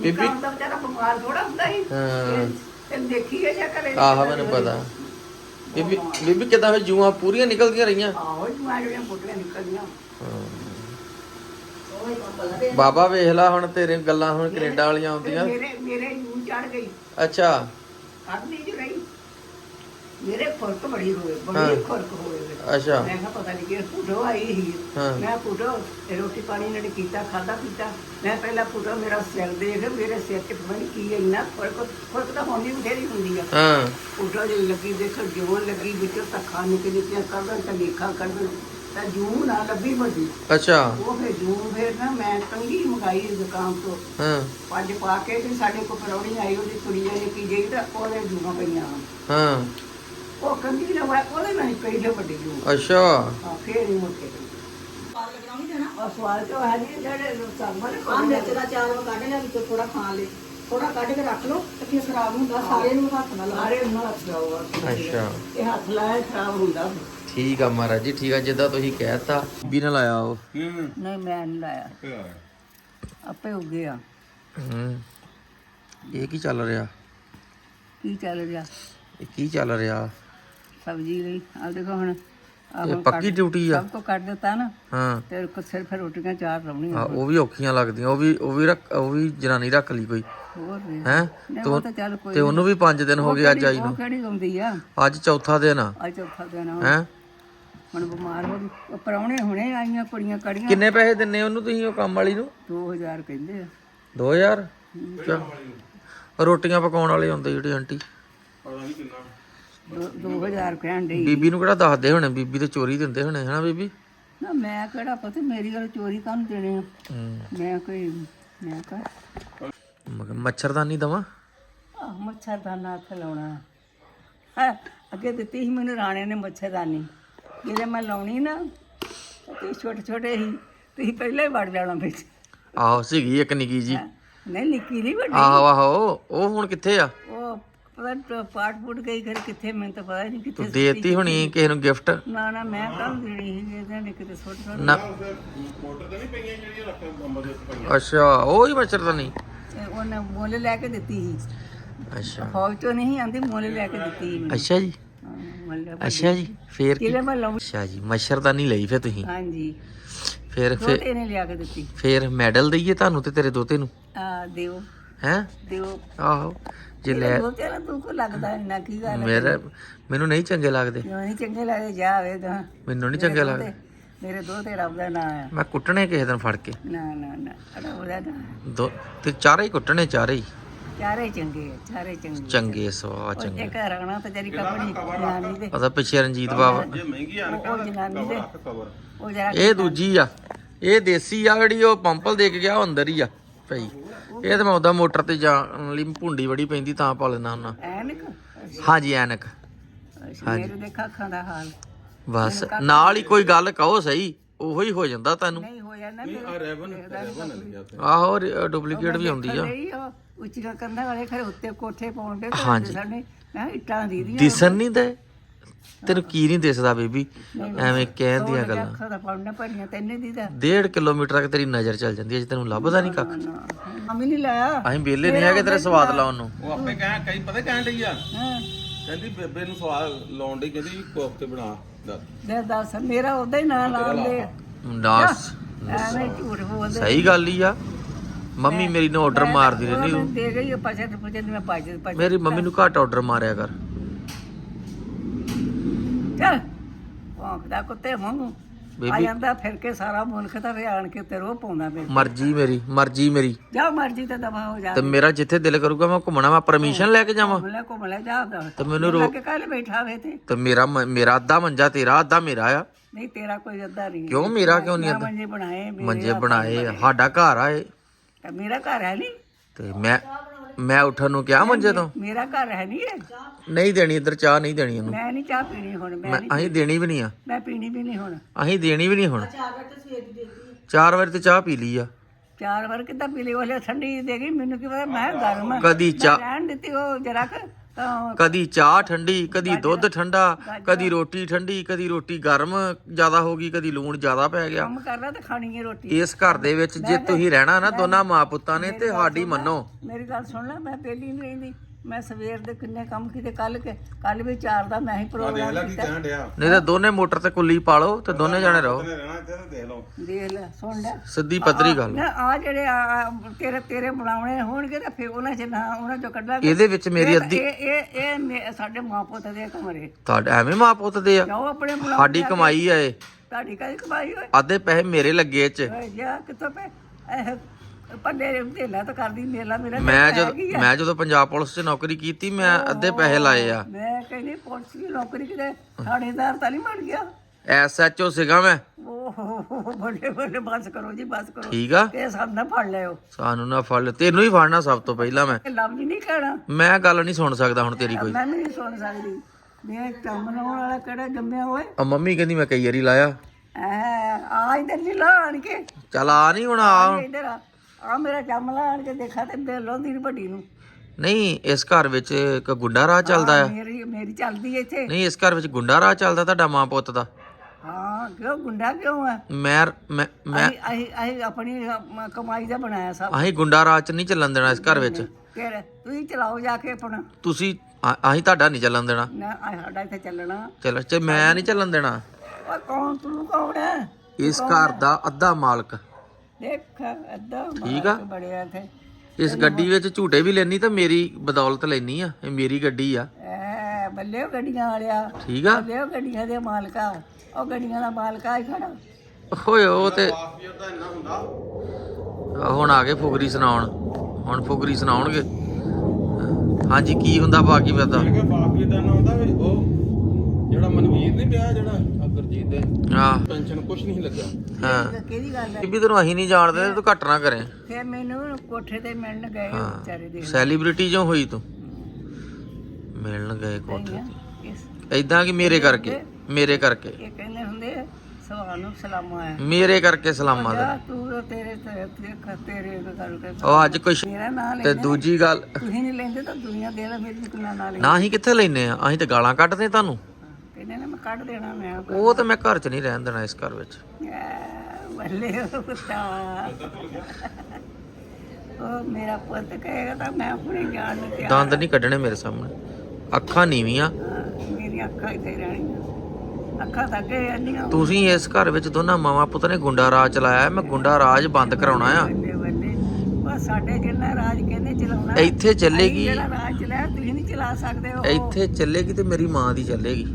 S1: ਬੀਬੀ
S3: ਤਾਂ ਵਿਚਾਰਾ ਬਿਮਾਰ ਥੋੜਾ ਹੁੰਦਾ ਸੀ।
S1: ਹਾਂ।
S3: ਤੇ ਦੇਖੀ ਹੈ ਜਾਂ ਕਰੇ
S1: ਆਹ ਮੈਨੂੰ ਪਤਾ। ਬੀਬੀ ਬੀਬੀ ਕਿਦਾਂ ਫੇ ਜੂਆਂ ਪੂਰੀਆਂ ਨਿਕਲਦੀਆਂ ਰਹੀਆਂ?
S3: ਆਹੋ ਜੂਆ ਜਿਹੜੀਆਂ
S1: ਬਾਬਾ ਵੇਖ ਲੈ ਹੁਣ ਤੇਰੇ ਗੱਲਾਂ ਹੁਣ ਕੈਨੇਡਾ ਵਾਲੀਆਂ ਆਉਂਦੀਆਂ।
S3: ਮੇਰੇ ਮੇਰੇ ਜੂ ਚੜ ਗਈ।
S1: ਅੱਛਾ।
S3: ਕੱਢਦੀ ਜੀ ਰਹੀ। ਮੇਰੇ ਖੁਰਕ ਬੜੀ ਹੋਏ। ਬੜੀ ਖੁਰਕ ਹੋਏ
S1: ਅੱਛਾ।
S3: ਮੈਂ ਕਿਹਾ ਪਤਾ ਨਹੀਂ ਕਿ ਫੁੱਟੋ ਆਈ ਸੀ। ਮੈਂ ਫੁੱਟੋ ਰੋਟੀ ਪਾਣੀ ਨੇ ਕੀਤਾ ਖਾਦਾ ਪੀਤਾ। ਮੈਂ ਪਹਿਲਾਂ ਫੁੱਟੋ ਮੇਰਾ ਸਿਰ ਦੇਖ ਮੇਰੇ ਸਿਰ 'ਚ ਪਤਾ ਨਹੀਂ ਕੀ ਇੰਨਾ ਖੁਰਕ ਖੁਰਕ ਤਾਂ ਹੋਣੀ ਬਥੇਰੀ ਹੁੰਦੀ ਆ।
S1: ਹਾਂ।
S3: ਫੁੱਟੋ ਜੇ ਲੱਗੀ ਦੇਖ ਜਿਉਂ ਲੱਗੀ ਵਿੱਚੋਂ ਧੱਖਾ ਨਿੱਕੇ ਨਿੱਕੀਆਂ ਕੱਢਣ ਤੇ ਲੀਖਾਂ ਕੱਢਣ ਤਾਂ ਜੂੰ ਨਾ ਲੱਭੀ ਵੱਡੀ।
S1: ਅੱਛਾ।
S3: ਉਹ ਫਿਰ ਜੂੰ ਫਿਰ ਨਾ ਮੈਂ ਕੰਗੀ ਮੰਗਾਈ ਦੁਕਾਨ ਤੋਂ।
S1: ਹਾਂ।
S3: ਪੰਜ ਪਾ ਕੇ ਤੇ ਸਾਡੇ ਕੋਲ ਪਰੌਣੀ ਆਈ ਉਹਦੀ ਕੁੜੀਆਂ ਨੇ ਕੀ ਜਿਹੜੀ ਤਾਂ ਉਹਦੇ ਜੂਆਂ ਪਈਆਂ।
S1: ਹਾਂ।
S3: ਉਹ ਕੰਗੀ ਨਾ ਵਾ ਉਹਦੇ ਨਾਲ ਹੀ ਪਈ ਜੇ ਵੱਡੀ ਜੂ
S1: ਅੱਛਾ।
S3: ਆ ਫੇਰ ਹੀ ਮੁੜ ਕੇ
S2: ਲੱਗਣਾ ਨਹੀਂ ਦੇਣਾ
S3: ਉਹ ਸਵਾਲ ਤੇ ਹੈ ਜੀ ਜਿਹੜੇ ਸਾਹਮਣੇ
S2: ਆ ਮਿਰਚ ਦਾ ਚਾਰ ਉਹ ਕੱਢ ਲਿਆ ਵਿੱਚੋਂ ਥੋੜਾ ਖਾ ਲੈ ਥੋੜਾ ਕੱਢ ਕੇ ਰੱਖ ਲਓ ਤੇ ਫਿਰ ਖਰਾਬ ਹੁੰਦਾ ਸਾਰੇ ਨੂੰ ਹੱਥ ਨਾਲ
S3: ਸਾਰੇ ਨੂੰ ਹੱਥ ਲਾਓ
S1: ਅੱਛਾ।
S3: ਇਹ ਹੱਥ ਲਾਇਆ ਖਰਾਬ ਹੁੰਦਾ।
S1: ਠੀਕ ਆ ਮਹਾਰਾਜ ਜੀ ਠੀਕ ਆ ਜਿੱਦਾਂ ਤੁਸੀਂ ਕਹਿਤਾ। ਵੀ ਨਾ ਲਾਇਆ ਉਹ।
S3: ਨਹੀਂ ਮੈਂ ਨਹੀਂ ਲਾਇਆ। ਆਪੇ ਉੱਗੇ ਆ
S1: ਹੂੰ। ਇਹ ਕੀ ਚੱਲ ਰਿਹਾ?
S3: ਕੀ ਚੱਲ ਰਿਹਾ?
S1: ਇਹ ਕੀ ਚੱਲ ਰਿਹਾ?
S3: ਸਬਜ਼ੀ ਲਈ। ਆ ਦੇਖੋ ਹੁਣ
S1: ਇਹ ਪੱਕੀ ਡਿਊਟੀ ਆ।
S3: ਸਭ ਤੋਂ ਕੱਢ ਦਿੱਤਾ ਨਾ
S1: ਹਾਂ।
S3: ਤੇ ਕੋ ਸਿਰਫ ਰੋਟੀਆਂ ਚਾਰ
S1: ਆ,
S3: ਲਾਉਣੀਆਂ
S1: ਉਹ ਵੀ ਔਖੀਆਂ ਲੱਗਦੀਆਂ ਉਹ ਵੀ ਉਹ ਵੀ ਰੱਖ ਉਹ ਵੀ ਜਨਾਨੀ ਰੱਖ ਲਈ ਕੋਈ।
S3: ਹੋਰ
S1: ਹੈ?
S3: ਨਹੀਂ ਤਾਂ
S1: ਉਹਨੂੰ ਵੀ 5 ਦਿਨ ਹੋ ਗਏ ਅੱਜ ਆਈ ਨੂੰ।
S3: ਕਿਹੜੀ ਆਉਂਦੀ ਆ?
S1: ਅੱਜ ਚੌਥਾ ਦਿਨ ਆ।
S3: ਅੱਜ ਚੌਥਾ ਦਿਨ ਆ।
S1: ਹੈ?
S3: ਹੁਣ ਬਿਮਾਰ ਹੋ ਗਈ। ਉਹ ਪਰੌਣੇ ਹੁਣੇ ਆਈਆਂ ਕੁੜੀਆਂ ਕੜੀਆਂ
S1: ਕਿੰਨੇ ਪੈਸੇ ਦਿੰਨੇ ਉਹਨੂੰ ਤੁਸੀਂ ਉਹ ਕੰਮ ਵਾਲੀ ਨੂੰ?
S3: 2000 ਕਹਿੰਦੇ ਆ।
S1: 2000 ਅੱਛਾ ਰੋਟੀਆਂ ਪਕਾਉਣ ਵਾਲੇ ਹੁੰਦੇ ਜਿਹੜੇ ਆਂਟੀ।
S3: 2000 ਕਹਿਣ ਡਈ।
S1: ਬੀਬੀ ਨੂੰ ਕਿਹੜਾ ਦੱਸਦੇ ਹੋਣੇ? ਬੀਬੀ ਤੇ ਚੋਰੀ ਦਿੰਦੇ ਹੋਣੇ ਹਨਾ ਬੀਬੀ?
S3: ਨਾ ਮੈਂ ਕਿਹੜਾ ਪਤਾ ਮੇਰੀ ਗੱਲ ਚੋਰੀ ਕਰਨ ਦੇਣੇ ਆ?
S1: ਹੂੰ।
S3: ਮੈਂ ਕੋਈ ਮੈਂ ਕਹ
S1: ਮਗਰ ਮੱਛਰਦਾਨੀ ਦਵਾ?
S3: ਆ ਮੱਛਰਦਾਨਾ ਹੱਥ ਲਾਉਣਾ? ਹੈ ਅੱਗੇ ਦਿੱਤੀ ਸੀ ਮੈਨੂੰ ਰਾਣੇ ਨੇ ਮੱਛਰਦਾਨੀ। ਜਿਹੜੇ ਮੈਂ ਲਾਉਣੀ ਨਾ ਤੇ ਛੋਟੇ ਛੋਟੇ ਸੀ ਤੁਸੀਂ ਪਹਿਲਾਂ ਹੀ ਵੜ ਜਾਣਾ ਵਿੱਚ।
S1: ਆਹੋ ਸੀਗੀ ਇੱਕ ਨਿੱਕੀ ਜੀ
S3: ਨਹੀਂ ਨਿੱਕੀ ਨਹੀਂ ਵੱਡੀ।
S1: ਆਹੋ ਆਹੋ ਉਹ ਹੁਣ ਕਿੱਥੇ ਆ?
S3: ਉਹ ਪਤਾ ਪਾਟ ਪੁੱਟ ਗਈ ਘਰ ਕਿੱਥੇ ਮੈਨੂੰ ਤਾਂ ਪਤਾ ਨਹੀਂ ਕਿੱਥੇ
S1: ਤੂੰ ਦੇਤੀ ਹੋਣੀ ਕਿਸੇ ਨੂੰ ਗਿਫਟ
S3: ਨਾ ਨਾ ਮੈਂ ਕੱਲ ਦੇਣੀ ਸੀ ਇਹਦੇ ਨੇ। ਕਿਤੇ ਸੁੱਟ ਸੁੱਟ
S1: ਨਾ ਅੱਛਾ ਉਹ ਹੀ ਮੱਛਰਦਾਨੀ
S3: ਤੇ ਉਹਨੇ ਮੁੱਲ ਲੈ ਕੇ ਦਿੱਤੀ ਸੀ।
S1: ਅੱਛਾ।
S3: ਫੌਜ ਤੋਂ ਨਹੀਂ ਆਂਦੀ ਮੁੱਲ ਲੈ ਕੇ ਦਿੱਤੀ ਸੀ ਮੈਨੂੰ।
S1: ਅੱਛਾ ਜੀ।
S3: ਹਾਂ, ਮੁੱਲ
S1: ਅੱਛਾ ਜੀ ਫੇਰ ਕੀ?
S3: ਕਿਲੇ ਮੈਂ ਲਾਉਂ
S1: ਅੱਛਾ ਜੀ ਮੱਛਰਦਾਨੀ ਲਈ ਫੇਰ ਤੁਸੀਂ?
S3: ਹਾਂਜੀ।
S1: ਫੇਰ ਫੇਰ
S3: ਦੋਤੇ ਨੇ ਲਿਆ ਕੇ ਦਿੱਤੀ।
S1: ਫੇਰ ਮੈਡਲ ਦਈਏ ਤੁਹਾਨੂੰ ਤੇ ਤੇਰੇ ਦੋਤੇ ਨੂੰ?
S3: ਆ ਦਿਓ।
S1: ਹੈ?
S3: ਦਿਓ।
S1: ਆਹੋ ਜੇ ਲੈ
S3: ਦੋਤੇ ਨਾਲ ਤੂੰ ਕੋ ਲੱਗਦਾ ਇੰਨਾ ਕੀ ਗੱਲ ਹੈ?
S1: ਮੇਰੇ ਮੈਨੂੰ ਨਹੀਂ ਚੰਗੇ ਲੱਗਦੇ।
S3: ਜੋ ਨਹੀਂ ਚੰਗੇ ਲੱਗਦੇ ਜਾ ਆਵੇ ਤਾਂ।
S1: ਮੈਨੂੰ ਨਹੀਂ ਚੰਗੇ ਲੱਗਦੇ।
S3: ਮੇਰੇ ਦੋਤੇ ਰੱਬ ਦਾ ਨਾਂ ਆ।
S1: ਮੈਂ ਕੁੱਟਣੇ ਕਿਸੇ ਦਿਨ ਫੜ ਕੇ।
S3: ਨਾ ਨਾ ਨਾ ਰੱਬ ਦਾ ਨਾਂ।
S1: ਦੋ ਤੇ ਚਾਰੇ ਹੀ ਕੁੱਟਣੇ ਚਾਰੇ ਹੀ।
S3: ਚਾਰੇ ਚੰਗੇ ਆ, ਚਾਰੇ ਚੰਗੇ
S1: ਚੰਗੇ ਸਵਾ
S3: ਉਹ
S1: ਚੰਗੇ
S3: ਇੱਕ ਰਾਣਾ ਤੇ ਜਰੀ ਕਪੜੀ ਜਨਾਨੀ ਦੇ।
S1: ਉਹਦਾ ਪਿੱਛੇ ਰਣਜੀਤ ਬਾਵਾ।
S3: ਉਹ ਉਹ ਜਨਾਨੀ ਦੇ। ਉਹ ਜਰਾ
S1: ਇਹ ਦੂਜੀ ਆ। ਇਹ ਦੇਸੀ ਆ ਜਿਹੜੀ ਉਹ ਪੰਪਲ ਦੇ ਕੇ ਗਿਆ ਉਹ ਅੰਦਰ ਹੀ ਆ। ਭਾਈ। ਇਹ ਤਾਂ ਮੈਂ ਉਹਦਾ ਮੋਟਰ ਤੇ ਜਾਣ ਲਈ ਭੁੰਡੀ ਬੜੀ ਪੈਂਦੀ ਤਾਂ ਪਾ ਲੈਣਾ ਹੁੰਦਾ।
S3: ਐਨਕ?
S1: ਹਾਂਜੀ ਐਨਕ।
S3: ਮੇਰੇ ਦੇਖਾ ਅੱਖਾਂ ਦਾ ਹਾਲ।
S1: ਬਸ ਨਾਲ ਹੀ ਕੋਈ ਗੱਲ ਕਹੋ ਸਹੀ ਉਹੋ ਹੀ ਹੋ ਜਾਂਦਾ ਤੁਹਾਨੂੰ।
S3: ਨਹੀਂ ਹੋਇਆ ਨਾ ਮੇਰੇ
S1: ਆਹੋ ਡੁਪਲੀਕੇਟ ਵੀ ਆਉਂਦੀ ਆ।
S3: ਨਹੀਂ ਉੱਚੀਆਂ ਕੰਧਾਂ ਵਾਲੇ ਖਰੇ ਉੱਤੇ ਕੋਠੇ ਪਾਉਂਦੇ। ਸਾਡੇ ਮੈਂ ਇੱਟਾਂ ਦੀ ਦੀਆਂ
S1: ਦਿਸਣ ਨਹੀਂ ਦੇ ਤੈਨੂੰ ਕੀ ਨਹੀਂ ਦਿਸਦਾ ਬੀਬੀ? ਐਵੇਂ ਕਹਿਣ ਦੀਆਂ ਗੱਲਾਂ।
S3: ਅੱਖਾਂ ਦਾ ਪਾਉਣਾ ਭਰੀਆਂ ਤੈਨੇ ਦੀ ਦਾ
S1: ਡੇਢ ਕਿਲੋਮੀਟਰ ਤੱਕ ਤੇਰੀ ਨਜ਼ਰ ਚੱਲ ਜਾਂਦੀ ਹੈ ਜੇ ਤੈਨੂੰ ਲੱਭਦਾ ਨਹੀਂ ਕੱਖ।
S3: ਅਮੀ ਨਹੀਂ ਲਾਇਆ।
S1: ਅਸੀਂ ਵਿਹਲੇ ਨਹੀਂ ਹੈਗੇ ਤੇਰੇ ਸਵਾਦ ਲਾਉਣ ਨੂੰ।
S4: ਉਹ ਆਪੇ ਕਹਿ ਕਈ ਪਤਾ ਕਹਿਣ ਡਈ ਆ?
S3: ਹਾਂ।
S4: ਕਹਿੰਦੀ ਬੇਬੇ ਨੂੰ ਸਵਾਦ ਲਾਉਣ ਡਈ ਕਹਿੰਦੀ ਕੋਫਤੇ ਬਣਾ ਦੱਸ।
S3: ਦੇ ਦੱਸ ਮੇਰਾ ਉਹਦਾ ਹੀ ਨਾਂ ਐਵੇਂ ਝੂਠ ਬੋਲਦੇ
S1: ਸਹੀ ਗੱਲ ਹੀ ਆ। ਮੰਮੀ ਮੇਰੀ ਨੂੰ ਆਰਡਰ ਮਾਰਦੀ ਰਹਿੰਦੀ
S3: ਉਹ ਮੈਨੂੰ ਦੇ ਗਈ ਪਾਛੇ ਤੇ ਪੁੱਛੇ ਮੈਂ ਪਾਛੇ ਪਾਛੇ
S1: ਮੇਰੀ ਮੰਮੀ ਨੂੰ ਘੱਟ ਆਰਡਰ ਮਾਰਿਆ ਕਰ।
S3: ਚੱਲ ਭੌਂਕਦਾ ਕੁੱਤੇ ਵਾਂਗੂ। ਆ
S1: ਬੇਬੀ।
S3: ਜਾਂਦਾ ਫਿਰ ਕੇ ਸਾਰਾ ਮੁਲਕ ਤਾਂ ਰਿਆਣ ਕੇ ਤੇ ਰੋ ਪਾਉਂਦਾ ਮੇਰੇ
S1: ਮਰਜ਼ੀ ਮੇਰੀ ਮਰਜ਼ੀ ਮੇਰੀ।
S3: ਜਾ ਮਰਜ਼ੀ ਤੇ ਦਬਾ ਹੋ ਜਾ।
S1: ਤੇ ਮੇਰਾ ਜਿੱਥੇ ਦਿਲ ਕਰੂਗਾ ਮੈਂ ਘੁੰਮਣਾ ਮੈਂ ਪਰਮਿਸ਼ਨ ਲੈ ਕੇ ਜਾਵਾਂ।
S3: ਘੁੰਮ ਲੈ ਘੁੰਮ ਲੈ ਜਾ ਦਾ
S1: ਤੇ ਮੈਨੂੰ ਰੋ
S3: ਕਿ ਕੱਲ ਬੈਠਾ ਵੇ ਤੇ।
S1: ਤੇ ਮੇਰਾ ਮ- ਮੇਰਾ ਅੱਧਾ ਮੰਜਾ ਤੇਰਾ ਅੱਧਾ ਮੇਰਾ ਆ।
S3: ਨਹੀਂ ਤੇਰਾ ਕੋਈ ਅੱਧਾ ਨਹੀਂ।
S1: ਕਿਉਂ ਮੇਰਾ ਕਿਉਂ ਨਹੀਂ ਅੱਧਾ?
S3: ਮੰਜੇ ਬਣਾਏ ਮੇਰੇ
S1: ਮੰਜੇ ਬਣਾਏ ਆ, ਸਾਡਾ ਘਰ ਆ ਇਹ।
S3: ਤਾਂ ਮੇਰਾ ਘਰ ਹੈ ਨਹੀਂ?
S1: ਤੇ ਮੈਂ ਮੈਂ ਉੱਠਣ ਨੂੰ ਕਿਹਾ ਮੰਜੇ ਤੋਂ?
S3: ਮੇਰਾ ਘਰ ਹੈ ਨਹੀਂ ਇਹ।
S1: ਨਹੀਂ ਦੇਣੀ ਇੱਧਰ ਚਾਹ ਨਹੀਂ ਦੇਣੀ ਇਹਨੂੰ
S3: ਮੈਂ ਨਹੀਂ ਚਾਹ ਪੀਣੀ ਹੁਣ ਮੈਂ
S1: ਮੈਂ ਅਸੀਂ ਦੇਣੀ ਵੀ ਨਹੀਂ ਆ।
S3: ਮੈਂ ਪੀਣੀ ਵੀ ਨਹੀਂ ਹੁਣ।
S1: ਅਸੀਂ ਦੇਣੀ ਵੀ ਨਹੀਂ ਹੁਣ। ਚਾਰ ਵਾਰ ਤੇ ਚਾਹ ਪੀ ਲਈ ਆ।
S3: ਚਾਰ ਵਾਰ ਕਿੱਦਾਂ ਪੀਲੀ ਵਾਲੇ ਠੰਡੀ ਦੇ ਗਈ। ਮੈਨੂੰ ਕੀ ਪਤਾ ਮੈਂ ਗਰਮ ਆ।
S1: ਕਦੀ ਚਾਹ
S3: ਰਹਿਣ ਦਿੱਤੀ ਉਹ ਜਰਾ ਕੁ। ਤਾਂ
S1: ਕਦੀ ਚਾਹ ਠੰਡੀ ਕਦੀ ਦੁੱਧ ਠੰਡਾ ਕਦੀ ਰੋਟੀ ਠੰਡੀ ਕਦੀ ਰੋਟੀ ਗਰਮ ਜ਼ਿਆਦਾ ਹੋ ਗਈ ਕਦੀ ਲੂਣ ਜ਼ਿਆਦਾ ਪੈ ਗਿਆ।
S3: ਕੰਮ ਕਰਨਾ ਤੇ ਖਾਣੀ ਹੈ ਰੋਟੀ।
S1: ਇਸ ਘਰ ਦੇ ਵਿੱਚ ਜੇ ਤੁਸੀਂ ਰਹਿਣਾ ਨਾ ਦੋਨਾਂ ਮਾਂ ਪੁੱਤਾਂ ਨੇ ਤੇ ਸਾਡੀ ਮੰਨੋ।
S3: ਮੇਰੀ ਗੱਲ ਸੁਣ ਲੈ ਮੈਂ ਪਹਿਲੀ ਨਹੀਂ ਰਹਿੰਦੀ। ਮੈਂ ਸਵੇਰ ਦੇ ਕਿੰਨੇ ਕੰਮ ਕੀਤੇ ਕੱਲ ਕੇ ਕੱਲ ਵੀ ਚਾਰ ਦਾ ਮੈਂ ਹੀ ਪ੍ਰੋਗਰਾਮ
S4: ਕੀ ਕਹਿਣ ਡਿਆ।
S1: ਨਹੀਂ ਤਾਂ ਦੋਨੇ ਮੋਟਰ ਤੇ ਕੁੱਲੀ ਪਾ ਲਓ ਤੇ ਦੋਨੇ ਜਾਣੇ ਰਹੋ।
S4: ਉਹਨੇ ਰਹਿਣਾ ਇੱਥੇ ਤੇ ਦੇਖ ਲਓ।
S3: ਦੇਖ ਲੈ ਸੁਣ ਲੈ।
S1: ਸਿੱਧੀ ਪੱਧਰੀ ਗੱਲ।
S3: ਨਾ ਆ ਜਿਹੜੇ ਆ ਆ ਤੇਰੇ ਤੇਰੇ ਬਣਾਉਣੇ ਹੋਣਗੇ ਤਾਂ ਫਿਰ ਉਹਨਾਂ ਚ ਨਾ ਉਹਨਾਂ ਚੋਂ ਕੱਢਾਂਗੇ
S1: ਇਹਦੇ ਵਿੱਚ ਮੇਰੀ
S3: ਇਹ
S1: ਅੱਧੀ
S3: ਇਹ ਇਹ ਇਹ ਮੇ- ਸਾਡੇ ਮਾਂ ਪੁੱਤ ਦੇ ਕਮਰੇ।
S1: ਤੁਹਾਡੇ ਐਵੇਂ ਮਾਂ ਪੁੱਤ ਦੇ ਆ।
S3: ਜਾਓ ਆਪਣੇ ਬਣਾਓ
S1: ਸਾਡੀ ਕਮਾਈ ਆ ਇਹ।
S3: ਤੁਹਾਡੀ ਕਾਹਦੀ ਕਮਾਈ ਹੋਏ
S1: ਅੱਧੇ ਪੈਸੇ ਮੇਰੇ ਲੱਗੇ ਇਹ ਚ।
S3: ਓਏ ਜਾ ਕਿੱਥੋਂ ਪੈ ਇਹ ਪੱਲੇ ਢੇਲਾ ਤਾਂ ਕਰਦੀ ਮੇਲਾ ਮੇਰਾ ਤਾਂ
S1: ਮੈਂ ਜਦ? ਮੈਂ ਪੰਜਾਬ ਪੁਲਿਸ 'ਚ ਨੌਕਰੀ ਕੀਤੀ ਮੈਂ ਅੱਧੇ ਪੈਸੇ ਲਾਏ ਆ।
S3: ਮੈਂ ਕਹਿੰਦੀ ਪੁਲਿਸ ਦੀ ਨੌਕਰੀ ਕਿਤੇ ਥਾਣੇਦਾਰ ਤਾਂ ਨਹੀਂ ਬਣ ਗਿਆ।
S1: ਐਸਐਚਓ ਸੀਗਾ ਮੈਂ।
S3: ਓਹ ਬੱਲੇ ਬੱਲੇ ਬਸ ਕਰੋ ਜੀ ਬਸ ਕਰੋ।
S1: ਠੀਕ ਆ?
S3: ਇਹ ਸਭ ਨਾ ਫੜ ਲਿਓ।
S1: ਸਾਨੂੰ ਨਾ ਫੜ ਲੈ ਤੈਨੂੰ ਹੀ ਫੜਨਾ ਸਭ ਤੋਂ ਪਹਿਲਾਂ ਮੈਂ।
S3: ਨਹੀਂ ਕਹਿਣਾ।
S1: ਮੈਂ ਗੱਲ ਨਹੀਂ ਸੁਣ ਸਕਦਾ ਹੁਣ ਤੇਰੀ ਕੋਈ।
S3: ਮੈਂ ਵੀ ਨਹੀਂ ਸੁਣ ਸਕਦੀ। ਮੈਂ ਕੰਮ ਲਾਉਣ ਵਾਲਾ ਕਿਹੜਾ ਜੰਮਿਆ ਹੋਏ
S1: ਆ ਮੰਮੀ ਕਹਿੰਦੀ ਮੈਂ ਕਈ ਵਾਰੀ ਲਾਇਆ।
S3: ਆ ਇਧਰ ਨਹੀਂ ਲਾਣ ਕੇ।
S1: ਚੱਲ ਆ ਨਹੀਂ ਹੁਣ ਆ।
S3: ਇਧਰ ਆ। ਆ ਮੇਰਾ ਜੰਮ ਲਾਣ ਕੇ ਦੇਖਾ ਤੇ ਲਾਉਂਦੀ ਨੀ ਵੱਡੀ ਨੂੰ।
S1: ਨਹੀਂ ਇਸ ਘਰ ਵਿੱਚ ਇੱਕ ਗੁੰਡਾ ਰਾਹ ਚੱਲਦਾ ਆ
S3: ਮੇਰੀ ਮੇਰੀ ਚੱਲਦੀ ਇੱਥੇ।
S1: ਨਹੀਂ ਇਸ ਘਰ ਵਿੱਚ ਗੁੰਡਾ ਰਾਹ ਚੱਲਦਾ ਤੁਹਾਡਾ ਮਾਂ ਪੁੱਤ ਦਾ।
S3: ਹਾਂ ਕਿਉਂ? ਗੁੰਡਾ ਕਿਉਂ ਆ
S1: ਮੈਂ ਮੈਂ ਮੈਂ
S3: ਅਸੀਂ ਆਪਣੀ ਕਮਾਈ ਦਾ ਬਣਾਇਆ ਸਭ।
S1: ਅਸੀਂ ਗੁੰਡਾ ਰਾਹ 'ਚ ਨਹੀਂ ਚੱਲਣ ਦੇਣਾ ਇਸ ਘਰ ਵਿੱਚ।
S3: ਫਿਰ ਤੁਸੀਂ ਚਲਾਓ ਜਾ ਕੇ ਆਪਣਾ।
S1: ਤੁਸੀਂ ਅਸੀਂ ਤੁਹਾਡਾ ਨਹੀਂ ਚੱਲਣ ਦੇਣਾ।
S3: ਨਾ ਆਹ ਸਾਡਾ ਇੱਥੇ ਚੱਲਣਾ।
S1: ਚਲੋ ਚ ਮੈਂ ਨਹੀਂ ਚੱਲਣ ਦੇਣਾ।
S3: ਉਹ ਕੌਣ ਤੂੰ ਕੌਣ ਹੈ?
S1: ਇਸ ਘਰ ਦਾ ਅੱਧਾ ਮਾਲਕ।
S3: ਦੇਖ ਅੱਧਾ
S1: ਠੀਕ ਆ।
S3: ਮਾਲਕ ਬੜਿਆ ਇੱਥੇ।
S1: ਇਸ ਗੱਡੀ ਵਿੱਚ ਝੂਟੇ ਵੀ ਲੈਣੀ ਤਾਂ ਮੇਰੀ ਬਦੌਲਤ ਲੈਣੀ ਆ ਇਹ ਮੇਰੀ ਗੱਡੀ ਆ।
S3: ਐ ਬੱਲੇ ਉਹ ਗੱਡੀਆਂ ਵਾਲਿਆ।
S1: ਠੀਕ ਆ।
S3: ਬੱਲੇ ਉਹ ਗੱਡੀਆਂ ਦੇ ਮਾਲਕਾ ਉਹ ਗੱਡੀਆਂ ਦਾ ਮਾਲਕਾ ਹੀ ਖੜਾ।
S1: ਓਏ ਉਹ ਤੇ
S4: ਪਾਸਪੀਅਰ ਦਾ ਇੰਨਾ ਹੁੰਦਾ।
S1: ਆਹ ਹੁਣ ਆ ਗਏ ਫੁਗਰੀ ਸੁਣਾਉਣ। ਹੁਣ ਫੁਗਰੀ ਸੁਣਾਉਣਗੇ। ਹਾਂਜੀ ਕੀ ਹੁੰਦਾ ਬਾਕੀ ਪਤਾ
S4: ਮੈਂ ਕਿਹਾ ਪਾਸਪੀਅਰ ਦਾ ਇੰਨਾ ਹੁੰਦਾ ਵੀ ਉਹ ਜਿਹੜਾ ਮਨਵੀਰ ਨਹੀਂ ਪਿਆ ਜਿਹੜਾ ਗੁਰਜੀਤ ਦੇ।
S1: ਹਾਂ।
S4: ਪੈਨਸ਼ਨ ਕੁਛ ਨਹੀਂ ਲੱਗਿਆ।
S1: ਹਾਂ।
S3: ਕਿਹਦੀ ਗੱਲ ਹੈ?
S1: ਬੀਬੀ ਤੈਨੂੰ ਅਸੀਂ ਨਹੀਂ ਜਾਣਦੇ ਤੂੰ ਘੱਟ ਨਾ ਕਰੇ।
S3: ਫਿਰ ਮੈਨੂੰ ਕੋਠੇ ਤੇ ਮਿਲਣ ਗਏ ਉਹ ਵਿਚਾਰੇ ਦੇ।
S1: ਸੈਲੀਬ੍ਰਿਟੀ ਜੋ ਹੋਈ ਤੂੰ? ਮਿਲਣ ਗਏ ਕੋਠੇ
S3: ਇਸ
S1: ਤੇ। ਏਦਾਂ ਕਿ ਮੇਰੇ ਕਰਕੇ ਮੇਰੇ ਕਰਕੇ।
S3: ਇਹ ਕਹਿੰਦੇ ਹੁੰਦੇ ਆ, ਸਵਾਲ ਨੂੰ ਸਲਾਮਾਂ ਆ
S1: ਮੇਰੇ ਕਰਕੇ ਸਲਾਮਾਂ ਦਾ
S3: ਜਾ ਤੂੰ ਤਾਂ ਤੇਰੇ ਤੇ ਤੇਰੇ ਤੇਰੇ ਗੱਲ ਕਰ।
S1: ਉਹ ਅੱਜ ਕੁਛ ਤੇ ਦੂਜੀ ਗੱਲ
S3: ਤੁਸੀਂ ਨਹੀਂ ਲੈਂਦੇ ਤਾਂ ਦੁਨੀਆ ਦੇ ਲੈ ਮੇਰੀ ਕਿੰਨਾ ਨਾਂ
S1: ਅਸੀਂ ਕਿੱਥੇ ਲੈਨੇ ਆ? ਅਸੀਂ ਤੇ ਗਾਲਾਂ ਕੱਢਦੇ ਤੁਹਾਨੂੰ।
S3: ਕਹਿੰਦੇ ਨੇ ਮੈਂ ਕੱਢ ਦੇਣਾ ਮੈਂ
S1: ਉਹ ਤੇ ਮੈਂ ਘਰ 'ਚ ਨਹੀਂ ਰਹਿਣ ਦੇਣਾ ਇਸ ਘਰ ਵਿੱਚ।
S3: ਐ, ਬੱਲੇ ਉਹ ਪੁੱਤਾ। ਉਹ ਮੇਰਾ ਪੁੱਤ ਕਹੇਗਾ ਤਾਂ ਮੈਂ ਆਪਣੀ ਜਾਨ ਨੂੰ ਤਿਆਰ
S1: ਦੰਦ ਨਹੀਂ ਕੱਢਣੇ ਮੇਰੇ ਸਾਹਮਣੇ। ਅੱਖਾਂ ਨੀਵੀਆਂ।
S3: ਹਾਂ, ਮੇਰੀਆਂ ਅੱਖਾਂ ਇੱਥੇ ਰਹਿਣੀਆਂ ਅੱਖਾਂ ਤਾਂ ਅੱਗੇ ਰਹਿਣੀਆਂ
S1: ਤੁਸੀਂ ਇਸ ਘਰ ਵਿੱਚ ਦੋਨਾਂ ਮਾਵਾਂ ਪੁੱਤ ਨੇ ਗੁੰਡਾ ਰਾਜ ਚਲਾਇਆ। ਮੈਂ ਗੁੰਡਾ ਰਾਜ ਬੰਦ ਕਰਾਉਣਾ ਆ।
S3: ਬੱਲੇ ਬੱਲੇ ਉਹ ਸਾਡੇ ਜਿੰਨਾ ਰਾਜ ਕਹਿੰਦੇ ਚਲਾਉਣਾ?
S1: ਇੱਥੇ ਚੱਲੇਗੀ।
S3: ਜਿਹੜਾ ਰਾਜ ਚਲਾਇਆ ਤੁਸੀਂ ਨਹੀਂ ਚਲਾ ਸਕਦੇ ਉਹ।
S1: ਇੱਥੇ ਚੱਲੇਗੀ ਤੇ ਮੇਰੀ ਮਾਂ ਦੀ ਚੱਲੇਗੀ।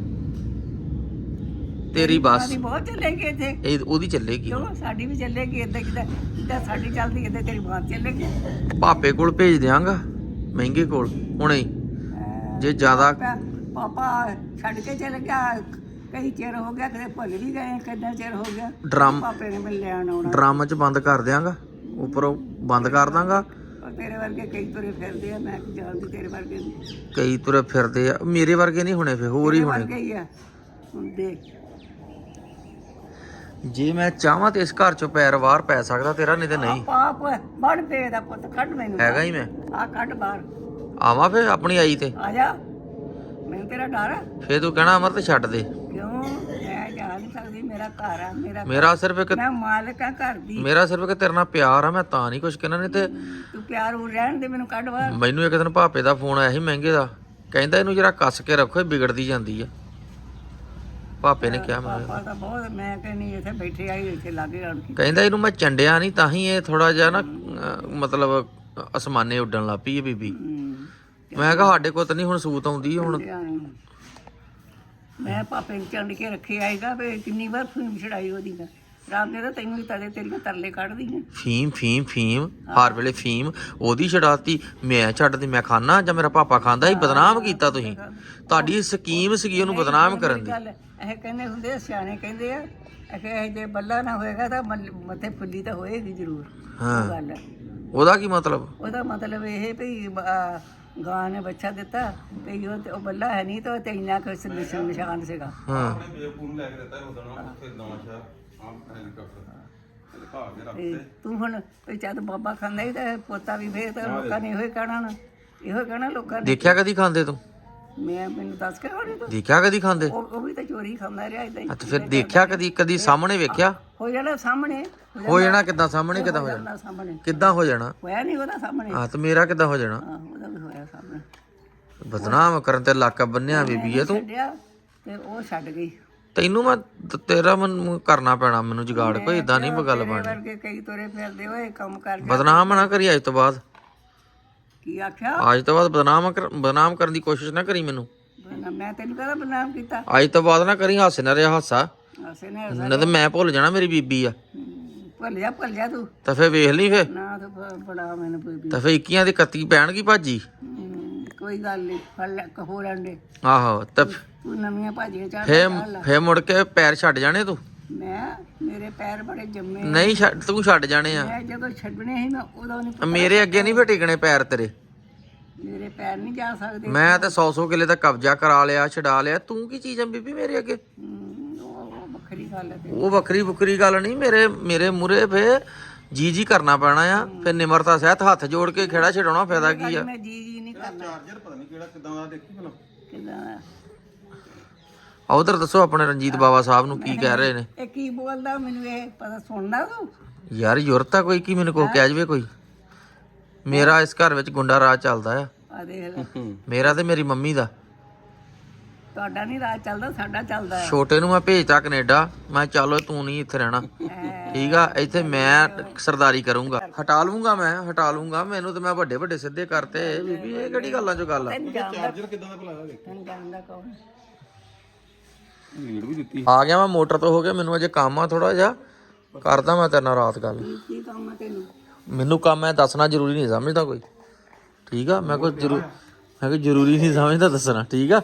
S1: ਤੇਰੀ ਬਸ।
S3: ਸਾਡੀ ਬਹੁਤ ਚੱਲੇਗੀ ਇੱਥੇ।
S1: ਇਹ ਉਹਦੀ ਚੱਲੇਗੀ।
S3: ਕਿਉਂ? ਸਾਡੀ ਵੀ ਚੱਲੇਗੀ ਇਦਾਂ ਕਿਦਾਂ? ਜਿੱਦਾਂ ਸਾਡੀ ਚੱਲਦੀ ਇਦਾਂ ਤੇਰੀ ਬਾਤ ਚੱਲੇਗੀ।
S1: ਪਾਪੇ ਕੋਲ ਭੇਜ ਦਿਆਂਗਾ ਮਹਿੰਗੇ ਕੋਲ ਹੁਣੇ। ਹੀ। ਜੇ ਜ਼ਿਆਦਾ
S3: ਪਾ- ਪਾਪਾ ਛੱਡ ਕੇ ਚਲੇ ਗਿਆ ਕਈ ਚਿਰ ਹੋ ਗਿਆ ਕਦੇ ਭੁੱਲ ਵੀ ਗਏ ਕਿੰਨਾ ਚਿਰ ਹੋ ਗਿਆ।
S1: ਡਰਮ
S3: ਪਾਪੇ ਨੇ ਮਿਲ ਲੈਣ ਆਉਣਾ।
S1: ਡਰਮ 'ਚ ਬੰਦ ਕਰ ਦਿਆਂਗਾ ਉੱਪਰੋਂ ਬੰਦ ਕਰ ਦਾਂਗਾ।
S3: ਉਹ ਤੇਰੇ ਵਰਗੇ ਕਈ ਤੁਰੇ ਫਿਰਦੇ ਆ ਮੈਂ ਕੀ ਜਾਣਦੀ ਤੇਰੇ ਵਰਗੇ। ਨੂੰ।
S1: ਕਈ ਤੁਰੇ ਫਿਰਦੇ ਆ ਮੇਰੇ ਵਰਗੇ ਨਹੀਂ ਹੋਣੇ ਫੇ ਹੋਰ ਹੀ
S3: ਤੇਰੇ
S1: ਹੋਣੇ।
S3: ਵਰਗੇ ਹੀ ਆ। ਹੁਣ ਦੇਖ।
S1: ਜੇ ਮੈਂ ਚਾਹਾਂ ਤੇ ਇਸ ਘਰ 'ਚੋਂ ਪੈਰ ਬਾਹਰ ਪੈ ਸਕਦਾ ਤੇਰਾ ਨਹੀਂ ਤੇ ਨਹੀਂ।
S3: ਪਾਪ ਬੜ ਪੇ ਦਾ ਪੁੱਤ ਕੱਢ ਮੈਨੂੰ।
S1: ਹੈਗਾ ਹੀ ਮੈਂ।
S3: ਆ ਕੱਢ ਬਾਹਰ।
S1: ਆਵਾਂ ਫੇ ਆਪਣੀ ਆਈ ਤੇ।
S3: ਆ ਜਾ। ਮੈਨੂੰ ਤੇਰਾ ਡਰ
S1: ਫੇ ਤੂੰ ਕਹਿਣਾ ਅਮਰ ਤੇ ਛੱਡ ਦੇ।
S3: ਕਿਉਂ? ਮੈਂ ਜਾ ਨਹੀਂ ਸਕਦੀ ਮੇਰਾ ਘਰ ਆ ਮੇਰਾ
S1: ਮੇਰਾ ਸਿਰਫ ਇੱਕ
S3: ਮੈਂ ਮਾਲਕ ਆ ਘਰ ਦੀ।
S1: ਮੇਰਾ ਸਿਰਫ ਇੱਕ ਤੇਰੇ ਨਾਲ ਪਿਆਰ ਆ ਮੈਂ ਤਾਂ ਨਹੀਂ ਕੁਝ ਕਹਿਣਾ ਨਹੀਂ ਤੇ
S3: ਤੂੰ ਪਿਆਰ ਉਹ ਰਹਿਣ ਦੇ ਮੈਨੂੰ ਕੱਢ ਬਾਹਰ।
S1: ਮੈਨੂੰ ਇੱਕ ਦਿਨ ਭਾਪੇ ਦਾ ਫੋਨ ਆਇਆ ਸੀ ਮਹਿੰਗੇ ਦਾ। ਕਹਿੰਦਾ ਇਹਨੂੰ ਜਰਾ ਕੱਸ ਕੇ ਰੱਖੋ ਇਹ ਵਿਗੜਦੀ ਜਾਂਦੀ ਆ। ਭਾਪੇ ਨੇ ਕਿਹਾ ਮੈਂ
S3: ਪਾਪਾ ਤਾਂ ਬਹੁਤ ਮੈਂ ਕਹਿੰਨੀ ਇੱਥੇ ਬੈਠੇ ਆਈ ਇੱਥੇ ਲਾਗੇ ਆਣ ਕੇ
S1: ਕਹਿੰਦਾ ਇਹਨੂੰ ਮੈਂ ਚੰਡਿਆ ਨਹੀਂ ਤਾਂ ਹੀ ਇਹ ਥੋੜਾ ਜਿਹਾ ਨਾ ਅਹ, ਮਤਲਬ ਅਸਮਾਨੇ ਉੱਡਣ ਲੱਗ ਪਈ ਇਹ ਬੀਬੀ।
S3: ਹੂੰ
S1: ਮੈਂ ਕਿਹਾ ਸਾਡੇ ਕੋਲ ਤਾਂ ਨਹੀਂ ਹੁਣ ਸੂਤ ਆਉਂਦੀ ਹੁਣ।
S3: ਮੈਂ ਪਾਪੇ ਨੂੰ ਚੰਡ ਕੇ ਰੱਖੇ ਆਏਗਾ ਵੀ ਕਿੰਨੀ ਵਾਰ ਫੀਮ ਛੜਾਈ ਉਹਦੀ ਦਾ ਰਾਮ ਨੇ ਤਾਂ ਤੈਨੂੰ ਵੀ ਤਦੇ ਤੇਰੀਆਂ ਤਰਲੇ ਕੱਢਦੀਆਂ
S1: ਫੀਮ ਫੀਮ ਫੀਮ ਹਰ ਵੇਲੇ ਫੀਮ ਉਹਦੀ ਛਡਾਤੀ ਮੈਂ ਛੱਡਦੀ ਮੈਂ ਖਾਣਾ ਜਾਂ ਮੇਰਾ ਪਾਪਾ ਖਾਂਦਾ ਸੀ? ਬਦਨਾਮ ਕੀਤਾ ਤੁਸੀਂ। ਤੁਹਾਡੀ ਸਕੀਮ ਸੀਗੀ ਉਹਨੂੰ ਬਦਨਾਮ ਕਰਨ ਦੀ।
S3: ਗੱਲ ਇਹ ਕਹਿੰਦੇ ਹੁੰਦੇ ਆ, ਸਿਆਣੇ ਕਹਿੰਦੇ ਆ ਇਹ ਜੇ ਬੱਲਾ ਨਾ ਹੋਏਗਾ ਤਾਂ ਮੱਲ- ਮੱਥੇ ਫੁੱਲੀ ਤਾਂ ਹੋਏਗੀ ਜ਼ਰੂਰ।
S1: ਹਾਂ।
S3: ਗੱਲ।
S1: ਉਹਦਾ ਕੀ ਮਤਲਬ?
S3: ਉਹਦਾ ਮਤਲਬ ਇਹ ਵੀ ਆ, ਗਾਂ ਨੇ ਬੱਚਾ ਦਿੱਤਾ ਤੇ ਉਹ ਤੇ ਉਹ ਬੱਲਾ ਹੈ ਨਹੀਂ ਤਾਂ ਤੇ ਇੰਨਾ ਕੁ ਨਿਸ਼ਾਨ ਨਿਸ਼ਾਨ ਸੀਗਾ।
S1: ਹਾਂ।
S3: ਤੂੰ ਹੁਣ ਵੀ ਜਦ ਬਾਬਾ ਖਾਂਦਾ ਹੀ ਤਾਂ ਪੋਤਾ ਵੀ ਫੇਰ ਤਾਂ ਲੋਕਾਂ ਨੇ ਇਹੋ ਹੀ ਕਹਿਣਾ ਨਾ ਇਹੋ ਹੀ ਕਹਿਣਾ ਲੋਕਾਂ ਨੇ
S1: ਦੇਖਿਆ ਕਦੀ ਖਾਂਦੇ ਤੂੰ?
S3: ਮੈਂ ਮੈਨੂੰ ਦੱਸ ਕੇ ਹੋਣੀ ਤੂੰ?
S1: ਦੇਖਿਆ ਕਦੀ ਖਾਂਦੇ?
S3: ਉਹ ਉਹ ਵੀ ਤਾਂ ਚੋਰੀ ਖਾਂਦਾ ਰਿਹਾ ਇਦਾਂ ਹੀ।
S1: ਤੇ ਫਿਰ ਦੇਖਿਆ ਕਦੀ ਕਦੀ ਸਾਹਮਣੇ ਵੇਖਿਆ?
S3: ਹੋ ਜਾਣਾ ਸਾਹਮਣੇ। ਹੋ
S1: ਜਾਣਾ ਕਿੱਦਾਂ ਸਾਹਮਣੇ ਕਿੱਦਾਂ ਹੋ ਜਾਣਾ
S3: ਸਾਹਮਣੇ।
S1: ਕਿੱਦਾਂ ਹੋ ਜਾਣਾ?
S3: ਹੋਇਆ ਨਹੀਂ ਉਹਦਾ ਸਾਹਮਣੇ।
S1: ਹਾਂ ਤੇ ਮੇਰਾ ਕਿੱਦਾਂ ਹੋ ਜਾਣਾ?
S3: ਹਾਂ ਉਹਦਾ ਵੀ ਹੋਇਆ ਸਾਹਮਣੇ।
S1: ਬਦਨਾਮ ਕਰਨ ਤੇ ਇਲਾਕਾ ਬੰਨਿਆ ਬੀਬੀ ਐ ਤੂੰ।
S3: ਛੱਡਿਆ ਤੇ ਉਹ ਛੱਡ ਗਈ।
S1: ਤੈਨੂੰ ਮੈਂ ਤੇਰਾ ਮੈਨੂੰ ਕਰਨਾ ਪੈਣਾ ਮੈਨੂੰ ਜੁਗਾੜ ਕੋਈ ਇਦਾਂ ਨਹੀਂ ਗੱਲ
S3: ਵਰਗੇ ਕਈ ਤੁਰੇ ਫਿਰਦੇ ਹੋਏ ਕੰਮ ਕਰ ਜਾ।
S1: ਬਦਨਾਮ ਨਾ ਕਰੀ ਅੱਜ ਤੋਂ ਬਾਅਦ।
S3: ਕੀ ਆਖਿਆ?
S1: ਅੱਜ ਤੋਂ ਬਾਅਦ ਬਦਨਾਮ ਕਰ- ਬਦਨਾਮ ਕਰਨ ਦੀ ਕੋਸ਼ਿਸ਼ ਨਾ ਕਰੀ ਮੈਨੂੰ।
S3: ਮੈਂ ਤੈਨੂੰ ਕਹਦਾ ਬਨਾਮ ਕੀਤਾ?
S1: ਅੱਜ ਤੋਂ ਬਾਅਦ ਨਾ ਕਰੀ ਹਾਸੇ ਨਾ ਰਿਹਾ ਹਾਸਾ।
S3: ਅਸੇ ਨੇ
S1: ਤੇ ਮੈਂ ਭੁੱਲ ਜਾਣਾ ਮੇਰੀ ਬੀਬੀ ਆ।
S3: ਭੁੱਲ ਜਾ ਭੁੱਲ ਜਾ ਤੂੰ?
S1: ਤਾਂ ਫੇਰ ਵੇਖ ਲਈ ਫੇ
S3: ਨਾ ਤਾਂ ਬ- ਬੜਾ ਮੈਨੂੰ ਕੋਈ ਵੀ
S1: ਤਾਂ ਫੇਰ 21 ਦੀ 31 ਪੈਣਗੀ ਭਾਜੀ।
S3: ਹਮ, ਕੋਈ ਗੱਲ ਨਹੀਂ ਫੜ ਲੈ ਕਹੋ ਰੰਡੇ
S1: ਆਹੋ ਤਾਂ
S3: ਤੂੰ ਨਵੀਆਂ ਭਾਜੀਆਂ ਚਾੜ
S1: ਫੇ ਫੇ ਮੁੜ ਕੇ ਪੈਰ ਛੱਡ ਜਾਣੇ ਤੂੰ।
S3: ਮੈਂ ਮੇਰੇ ਪੈਰ ਬੜੇ ਜੰਮੇ
S1: ਨਹੀਂ ਛੱਡ ਤੂੰ ਛੱਡ ਜਾਣੇ ਆ।
S3: ਮੈਂ ਜਦੋਂ ਛੱਡਣੇ ਸੀ ਨਾ ਉਦੋਂ ਨਹੀਂ
S1: ਮੇਰੇ ਅੱਗੇ ਨਹੀਂ ਫੇ ਟਿਕਣੇ ਪੈਰ ਤੇਰੇ।
S3: ਮੇਰੇ ਪੈਰ ਨਹੀਂ ਜਾ ਸਕਦੇ।
S1: ਮੈਂ ਤਾਂ 100 100 ਕਿਲੇ ਦਾ ਕਬਜ਼ਾ ਕਰਾ ਲਿਆ ਛਡਾ ਲਿਆ। ਤੂੰ ਕੀ ਚੀਜ਼ ਆ ਬੀਬੀ ਮੇਰੇ ਅੱਗੇ?
S3: ਹਮ, ਉਹ ਉਹ ਵੱਖਰੀ ਗੱਲ ਹੈ ਤੇ
S1: ਉਹ ਵੱਖਰੀ ਵੱਖਰੀ ਗੱਲ ਨਹੀਂ ਮੇਰੇ ਮੇਰੇ ਮੂਰੇ ਫੇ ਜੀ ਜੀ ਕਰਨਾ ਪੈਣਾ ਆ। ਫੇ ਨਿਮਰਤਾ ਸਹਿਤ ਹੱਥ ਜੋੜ ਕੇ ਖੇੜਾ ਛਡਾਉਣਾ ਫਾਇਦਾ ਕੀ ਆ?
S3: ਮੈਂ ਜੀ ਜੀ ਨਹੀਂ ਕਰਨਾ।
S4: ਚਾਰਜਰ ਪਤਾ ਨਹੀਂ ਕਿਹੜਾ ਕਿਦਾਂ ਦਾ ਦੇਖੀ ਭਲਾ।
S3: ਕਿਦਾਂ
S1: ਆ ਉਧਰ ਦੱਸੋ ਆਪਣੇ ਰਣਜੀਤ ਬਾਬਾ ਸਾਹਿਬ ਨੂੰ ਕੀ ਕਹਿ ਰਹੇ ਨੇ?
S3: ਇਹ ਕੀ ਬੋਲਦਾ? ਮੈਨੂੰ ਇਹ ਪਤਾ ਸੁਣਦਾ ਤੂੰ?
S1: ਯਾਰ ਜ਼ਰੂਰਤ ਆ ਕੋਈ ਕੀ ਮੈਨੂੰ ਕੋ ਕਹਿ ਜਵੇ ਕੋਈ? ਮੇਰਾ ਇਸ ਘਰ ਵਿੱਚ ਗੁੰਡਾ ਰਾਜ ਚੱਲਦਾ ਆ।
S3: ਆ ਦੇਖ ਲੈ।
S1: ਮੇਰਾ ਤੇ ਮੇਰੀ ਮੰਮੀ ਦਾ।
S3: ਤੁਹਾਡਾ ਨਹੀਂ ਰਾਜ ਚੱਲਦਾ ਸਾਡਾ ਚੱਲਦਾ ਹੈ
S1: ਛੋਟੇ ਨੂੰ ਮੈਂ ਭੇਜਤਾ ਕੈਨੇਡਾ। ਮੈਂ ਚੱਲ ਤੂੰ ਨਹੀਂ ਇੱਥੇ ਰਹਿਣਾ। ਠੀਕ ਆ ਇੱਥੇ ਮੈਂ ਸਰਦਾਰੀ ਕਰੂੰਗਾ। ਹਟਾ ਲੂੰਗਾ ਮੈਂ ਹਟਾ ਲੂੰਗਾ ਮੈਨੂੰ ਤੇ ਮੈਂ ਵੱਡੇ ਵੱਡੇ ਸਿੱਧੇ ਕਰਤੇ। ਬੀਬੀ ਇਹ ਕਿਹੜੀ ਗੱਲਾਂ ਚੋਂ ਗੱਲ ਆ?
S4: ਚਾਰਜਰ ਕਿਦਾਂ ਦਾ ਭਲਾ ਹੈਗਾ ਦੇਖ
S3: ਤੈਨੂੰ ਜਾਣਦਾ ਕੌਣ
S4: ਲੀਡ ਵੀ ਦਿੱਤੀ।
S1: ਆ ਗਿਆ ਮੈਂ ਮੋਟਰ ਤੋਂ ਹੋ ਗਿਆ ਮੈਨੂੰ ਅਜੇ ਕੰਮ ਆ ਥੋੜਾ ਜਿਹਾ। ਕਰਦਾ ਮੈਂ ਤੇਰੇ ਨਾਲ ਰਾਤ ਗੱਲ।
S3: ਕੀ- ਕੰਮ ਆ ਤੈਨੂੰ?
S1: ਮੈਨੂੰ ਕੰਮ ਹੈ ਦੱਸਣਾ ਜ਼ਰੂਰੀ ਨਹੀਂ ਸਮਝਦਾ ਕੋਈ? ਠੀਕ ਆ? ਮੈਂ ਕੋਈ ਜ਼ਰੂਰ ਮੈਂ ਕੋਈ ਜ਼ਰੂਰੀ ਨਹੀਂ ਸਮਝਦਾ ਦੱਸਣਾ ਠੀਕ ਆ?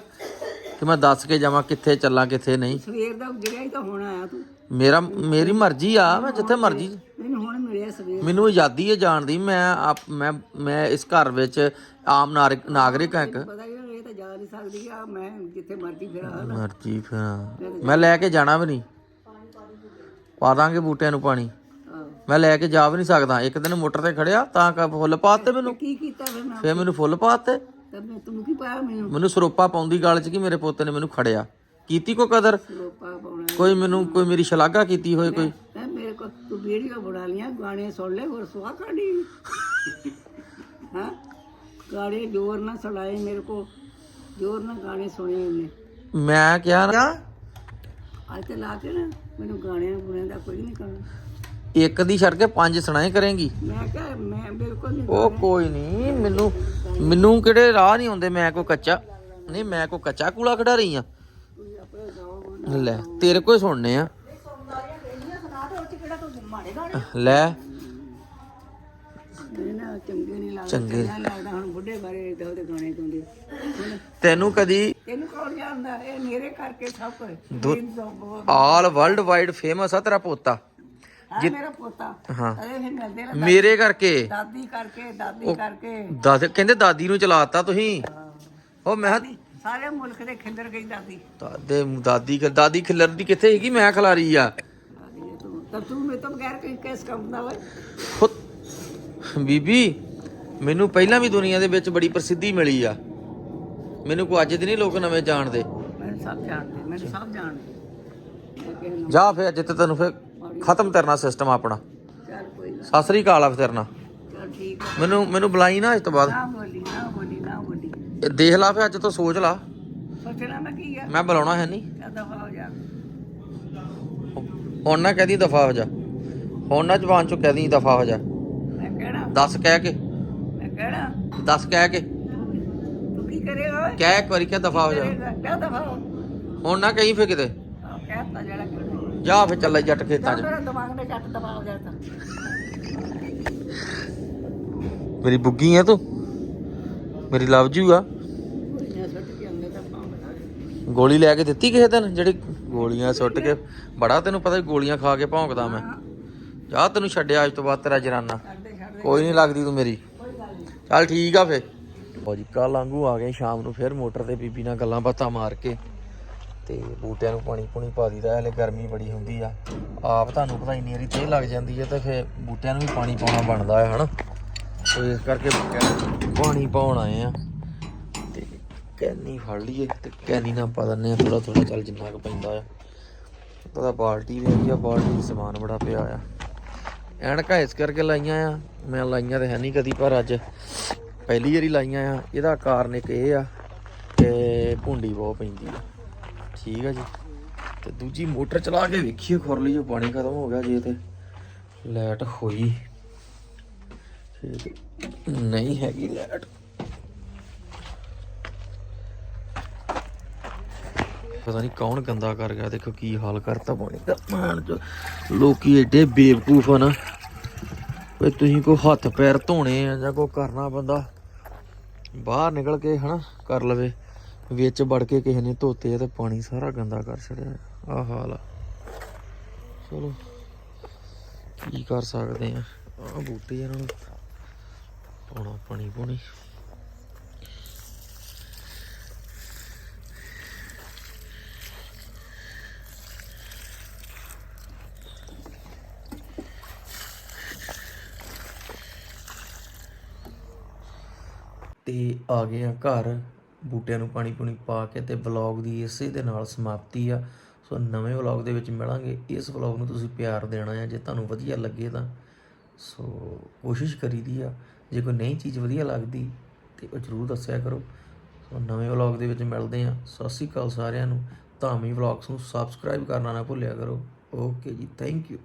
S1: ਕਿ ਮੈਂ ਦੱਸ ਕੇ ਜਾਵਾਂ ਕਿੱਥੇ ਚੱਲਾਂ ਕਿੱਥੇ ਨਹੀਂ।
S3: ਸਵੇਰ ਦਾ ਜਿਹੜਾ ਹੀ ਤਾਂ ਹੁਣ ਆਇਆ ਤੂੰ।
S1: ਮੇਰਾ ਮੇਰੀ ਮਰਜ਼ੀ ਆ ਮੈਂ ਜਿੱਥੇ ਮਰਜ਼ੀ।
S3: ਮੈਨੂੰ ਹੁਣ ਮਿਲਿਆ ਸਵੇਰ
S1: ਮੈਨੂੰ ਆਜ਼ਾਦੀ ਹੈ ਜਾਣ ਦੀ ਮੈਂ ਆਪ- ਮੈਂ ਮੈਂ ਇਸ ਘਰ ਵਿੱਚ ਆਮ ਨਾਗਰਿਕ ਨਾਗਰਿਕ ਹਾਂ ਇੱਕ।
S3: ਪਤਾ ਹੀ ਨਹੀਂ ਸਕਦੀ ਆ ਮੈਂ ਜਿੱਥੇ ਮਰਜ਼ੀ ਫਿਰਾਂ
S1: ਮਰਜ਼ੀ ਫਿਰ। ਮੈਂ ਲੈ ਕੇ ਜਾਣਾ ਵੀ ਨਹੀਂ। ਪਾ ਦਾਂਗੇ ਬੂਟਿਆਂ ਨੂੰ ਪਾਣੀ। ਮੈਂ ਲੈ ਕੇ ਜਾ ਵੀ ਨਹੀਂ ਸਕਦਾ। ਇੱਕ ਦਿਨ ਮੋਟਰ ਤੇ ਖੜਿਆ ਤਾਂ ਕ ਫੁੱਲ ਪਾਤੇ ਮੈਨੂੰ।
S3: ਕੀ ਕੀਤਾ ਫਿਰ ਮੈਂ?
S1: ਫੇਰ ਮੈਨੂੰ ਫੁੱਲ ਪਾਤੇ।
S3: ਤਾਂ ਮੈਂ ਤੈਨੂੰ ਕੀ ਪਾਇਆ ਮੈਨੂੰ?
S1: ਮੈਨੂੰ ਸਰੋਪਾ ਪਾਉਂਦੀ ਗਲ 'ਚ ਕਿ ਮੇਰੇ ਪੋਤੇ ਨੇ ਮੈਨੂੰ ਖੜਿਆ। ਕੀਤੀ ਕੋ ਕਦਰ?
S3: ਪਾਉਣਾ।
S1: ਕੋਈ ਮੈਨੂੰ ਕੋਈ ਮੇਰੀ ਸ਼ਲਾਘਾ ਕੀਤੀ ਹੋਏ ਕੋਈ?
S3: ਮੈਂ ਮੇਰੇ ਕੋ ਤੂੰ ਵੀਡੀਓ ਬਣਾ ਲਿਆ ਗਾਣੇ ਸੁਣ ਲੈ ਹੋਰ ਸਵਾ ਕਾਢੀ ਹਾਂ? ਗਾਣੇ ਜ਼ੋਰ ਨਾਲ ਸੁਣਾਏ ਮੇਰੇ ਕੋ ਜ਼ੋਰ ਨਾਲ ਗਾਣੇ ਸੁਣੇ ਉਹਨੇ।
S1: ਮੈਂ ਕਿਹਾ ਨਾ
S3: ਅੱਜ ਤੇ ਲਾ ਕੇ ਨਾ ਮੈਨੂੰ ਗਾਣਿਆਂ ਗੁਣਿਆਂ ਦਾ ਕੋਈ ਨਹੀਂ ਕਰਨਾ
S1: ਇੱਕ ਦੀ ਛੱਡ ਕੇ ਪੰਜ ਸੁਣਾਏ ਕਰੇਂਗੀ।
S3: ਮੈਂ ਕਿਹਾ ਮੈਂ ਬਿਲਕੁਲ ਨਹੀਂ
S1: ਉਹ ਕੋਈ ਨਹੀਂ ਮੈਨੂੰ ਮੈਨੂੰ ਕਿਹੜੇ ਰਾਹ ਨਹੀਂ ਆਉਂਦੇ ਮੈਂ ਕੋਈ ਕੱਚਾ ਨਹੀਂ ਮੈਂ ਕੋਈ ਕੱਚਾ ਕੂਲਾ ਖੜਾ ਰਹੀ ਆ ਲੈ ਤੇਰੇ ਕੋਈ ਸੁਣਨੇ ਆ। ਲੈ
S3: ਨਾ ਚੰਗੇ ਨਹੀਂ ਲੱਗਦੇ।
S1: ਚੰਗੇ।
S3: ਚੰਗਾ ਨੀ ਲੱਗਦਾ ਹੁਣ ਬੁੱਢੇ ਬਾਰੇ ਇਦਾਂ ਉਹਦੇ ਗਾਣੇ ਗਾਉਂਦੇ। ਹੁਣ
S1: ਤੈਨੂੰ ਕਦੀ
S3: ਤੈਨੂੰ ਕੌਣ ਜਾਣਦਾ? ਇਹ ਮੇਰੇ ਕਰਕੇ ਸਭ ਕੁਝ।
S1: ਦੋ-
S3: ਮੈਨੂੰ ਤਾਂ ਬਹੁਤ-
S1: ਆਲ ਵਰਲਡ ਵਾਈਡ ਫੇਮਸ ਆ ਤੇਰਾ ਪੋਤਾ।
S3: ਮੇਰਾ ਪੋਤਾ।
S1: ਹਾਂ।
S3: ਨਾ
S1: ਕਰਕੇ।
S3: ਦਾਦੀ ਕਰਕੇ ਦਾਦੀ ਕਰਕੇ।
S1: ਦਾਦ ਕਹਿੰਦੇ ਦਾਦੀ ਨੂੰ ਚਲਾਤਾ ਤੁਸੀਂ। ਉਹ ਮੈਂ
S3: ਸਾਰੇ ਮੁਲਕ ਦੇ ਖਿੰਦਰ ਗਈ ਦਾਦੀ।
S1: ਦਾਦੇ ਦਾਦੀ ਦਾਦੀ ਖਿਲਰਦੀ ਕਿੱਥੇ ਹੈਗੀ ਮੈਂ ਖਿਲਾਰੀ ਆ।
S3: ਤੂੰ ਮੇਰੇ ਤੋਂ ਬਗੈਰ ਕੋਈ ਕਿਸ ਕੰਮ ਦਾ ਵਾ
S1: ਖੁਦ ਬੀਬੀ ਮੈਨੂੰ ਪਹਿਲਾਂ ਵੀ ਦੁਨੀਆ ਦੇ ਵਿੱਚ ਬੜੀ ਪ੍ਰਸਿੱਧੀ ਮਿਲੀ ਆ। ਮੈਨੂੰ ਕੋਈ ਅੱਜ ਦੇ ਨਹੀਂ ਲੋਕ ਨਵੇਂ ਜਾਣਦੇ।
S3: ਮੈਨੂੰ ਸਭ ਜਾਣਦੇ ਮੈਨੂੰ ਸਭ ਜਾਣਦੇ। ਮੈਂ ਕਿਸੇ ਨੂੰ
S1: ਜਾ ਫੇਰ ਜਿੱਤੇ ਤੈਨੂੰ ਫੇਰ ਖਤਮ ਕਰਨਾ ਸਿਸਟਮ ਆਪਣਾ। ਸਤਿ ਸ੍ਰੀ ਅਕਾਲ ਆ ਫਿਰ ਤੇਰੇ ਨਾਲ
S3: ਚੱਲ ਠੀਕ ਆ।
S1: ਮੈਨੂੰ ਮੈਨੂੰ ਬੁਲਾਈ ਨਾ ਇਸ ਤੋਂ ਬਾਅਦ।
S3: ਨਾ ਬੋਲੀ ਨਾ ਬੋਲੀ ਨਾ ਬੋਲੀ।
S1: ਇਹ ਦੇਖ ਲਾ ਫੇ ਅੱਜ ਤੋਂ ਸੋਚ ਲਾ।
S3: ਸੋਚਣਾ ਮੈਂ ਕੀ ਆ?
S1: ਮੈਂ ਬੁਲਾਉਣਾ ਹੈ ਨਹੀਂ
S3: ਕਦਾ ਹੋ ਜਾ।
S1: ਹੁਣ ਨਾ ਕਹਦੀ ਦਫਾ ਹੋ ਜਾ। ਹੁਣ ਨਾ ਜ਼ਬਾਨ ਚੋਂ ਕਹਦੀ ਦਫਾ ਹੋ ਜਾ।
S3: ਮੈਂ ਕਹਿਣਾ
S1: ਦੱਸ ਕਹਿ ਕੇ।
S3: ਮੈਂ ਕਹਿਣਾ
S1: ਕਹਿ ਕੇ।
S3: ਤੂੰ ਕੀ ਕਰੇਗਾ ਓਏ?
S1: ਕਹਿ ਇੱਕ ਵਾਰੀ ਕਹਿ ਦਫਾ ਹੋ ਜਾ।
S3: ਕਿਆ ਦਫਾ ਹੋ?
S1: ਹੁਣ ਨਾ ਕਹੀਂ ਫੇ ਕਿਤੇ।
S3: ਆਹ ਕਹਿਤਾ ਜਿਹੜਾ ਕਰਨਾ
S1: ਜਾ ਫੇ ਚੱਲ ਜੱਟ ਖੇਤਾਂ 'ਚ।
S3: ਮੇਰਾ ਦਿਮਾਗ ਨੇ ਚੱਟ ਦਬਾ ਹੋ ਜਾਂਦਾ
S1: ਮੇਰੀ ਬੁੱਗੀ ਹੈ ਤੂੰ। ਮੇਰੀ ਲਵ ਜੂ ਆ।
S3: ਗੋਲੀਆਂ ਸੁੱਟ ਕੇ ਅੰਦਰ ਦਾ ਪਾਉ ਬਣਾ ਦੇ
S1: ਗੋਲੀ ਲੈ ਕੇ ਦਿੱਤੀ ਕਿਸੇ ਦਿਨ? ਜਿਹੜੀ ਗੋਲੀਆਂ ਸੁੱਟ ਕੇ। ਬੜਾ ਤੈਨੂੰ ਪਤਾ ਗੋਲੀਆਂ ਖਾ ਕੇ ਭੌਂਕਦਾ ਮੈਂ। ਜਾ ਤੈਨੂੰ ਛੱਡਿਆ ਅੱਜ ਤੋਂ ਬਾਅਦ ਤੇਰਾ ਜਰਾਨਾ। ਕੋਈ ਨਹੀਂ ਲੱਗਦੀ ਤੂੰ ਮੇਰੀ। ਚੱਲ ਠੀਕ ਆ ਫੇ ਲਓ ਜੀ ਕੱਲ ਵਾਂਗੂ ਆ ਗਏ ਸ਼ਾਮ ਨੂੰ ਫਿਰ ਮੋਟਰ ਤੇ ਬੀਬੀ ਨਾਲ ਗੱਲਾਂ ਬਾਤਾਂ ਮਾਰ ਕੇ। ਤੇ ਬੂਟਿਆਂ ਨੂੰ ਪਾਣੀ ਪੂਣੀ ਪਾ ਦੀਦਾ ਹਲੇ ਗਰਮੀ ਬੜੀ ਹੁੰਦੀ ਆ। ਆਪ ਤੁਹਾਨੂੰ ਪਤਾ ਇੰਨੀ ਵਾਰੀ ਤੇ ਲੱਗ ਜਾਂਦੀ ਹੈ ਤੇ ਫੇ ਬੂਟਿਆਂ ਨੂੰ ਵੀ ਪਾਣੀ ਪਾਉਣਾ ਬਣਦਾ ਹੈ ਹਨਾ? ਸੋ ਇਸ ਕਰਕੇ ਪਾਣੀ ਪਾਉਣ ਆਏ ਆ। ਤੇ ਕੈਨੀ ਫੜ ਲਈਏ ਤੇ ਕੈਨੀ ਨਾਲ ਪਾ ਦਿੰਦੇ ਆ ਥੋੜਾ ਥੋੜਾ ਚੱਲ ਜਿੰਨਾ ਕੁ ਪੈਂਦਾ ਆ। ਪਤਾ ਬਾਲਟੀ ਵੀ ਹੈਗੀ ਆ, ਬਾਲਟੀ 'ਚ ਸਮਾਨ ਬੜਾ ਪਿਆ ਆ। ਐਨਕਾਂ ਇਸ ਕਰਕੇ ਲਾਈਆਂ ਆ। ਮੈਂ ਲਾਈਆਂ ਤੇ ਹੈ ਨਹੀਂ ਕਦੀ, ਪਰ ਅੱਜ ਪਹਿਲੀ ਵਾਰੀ ਲਾਈਆਂ ਆ। ਇਹਦਾ ਕਾਰਨ ਇੱਕ ਇਹ ਆ ਕਿ ਭੁੰਡੀ ਬਹੁਤ ਪੈਂਦੀ ਆ। ਠੀਕ ਆ ਜੀ। ਤੇ ਦੂਜੀ ਮੋਟਰ ਚਲਾ ਕੇ ਵੇਖੀਏ, ਖੁਰਲੀ ਜੋ ਪਾਣੀ ਖਤਮ ਹੋ ਗਿਆ ਜੇ ਤੇ। ਲਾਈਟ ਹੋਈ। ਠੀਕ ਨਹੀਂ ਹੈਗੀ ਲਾਈਟ। ਪਤਾ ਨਹੀਂ ਕੌਣ ਗੰਦਾ ਕਰ ਗਿਆ, ਦੇਖੋ ਕੀ ਹਾਲ ਕਰਤਾ ਪਾਣੀ ਦਾ ਮਾਣ ਜੋ। ਲੋਕੀ ਏਡੇ ਬੇਵਕੂਫ ਹਨ ਨਾ। ਤੁਸੀਂ ਕੋ ਹੱਥ ਪੈਰ ਧੋਣੇ ਆ ਜਾਂ ਕੋ ਕਰਨਾ ਬੰਦਾ, ਬਾਹਰ ਨਿਕਲ ਕੇ ਹਨਾ ਕਰ ਲਵੇ। ਵਿੱਚ ਵੜ ਕੇ ਕਿਸੇ ਨੇ ਧੋਤੇ ਆ ਤੇ ਪਾਣੀ ਸਾਰਾ ਗੰਦਾ ਕਰ ਛੜਿਆ ਆ। ਹਾਲ ਆ। ਚਲੋ, ਕੀ ਕਰ ਸਕਦੇ ਆ? ਆ ਬੂਟੇ ਇਹਨਾਂ ਨੂੰ। ਪਾਉਣਾ ਪਾਣੀ ਪੂਣੀ ਤੇ ਆ ਗਏ ਆ ਘਰ। ਬੂਟਿਆਂ ਨੂੰ ਪਾਣੀ ਪੂਣੀ ਪਾ ਕੇ ਤੇ ਵਲੌਗ ਦੀ ਇਸੇ ਦੇ ਨਾਲ ਸਮਾਪਤੀ ਆ। ਸੋ ਨਵੇਂ ਵਲੌਗ ਦੇ ਵਿੱਚ ਮਿਲਾਂਗੇ। ਇਸ ਵਲੌਗ ਨੂੰ ਤੁਸੀਂ ਪਿਆਰ ਦੇਣਾ ਆ। ਜੇ ਤੁਹਾਨੂੰ ਵਧੀਆ ਲੱਗੇ ਤਾਂ ਸੋ ਕੋਸ਼ਿਸ਼ ਕਰੀਦੀ ਆ। ਜੇ ਕੋਈ ਨਈ ਚੀਜ਼ ਵਧੀਆ ਲੱਗਦੀ ਤੇ ਉਹ ਜਰੂਰ ਦੱਸਿਆ ਕਰੋ। ਸੋ ਨਵੇਂ ਵਲੌਗ ਦੇ ਵਿੱਚ ਮਿਲਦੇ ਆ। ਸਤਿ ਸ਼੍ਰੀ ਅਕਾਲ ਸਾਰਿਆਂ ਨੂੰ। ਧਾਮੀ ਵਲੌਗਸ ਨੂੰ ਸਬਸਕ੍ਰਾਈਬ ਕਰਨਾ ਨਾ ਭੁੱਲਿਆ ਕਰੋ। ਓਕੇ ਜੀ ਥੈਂਕ ਯੂ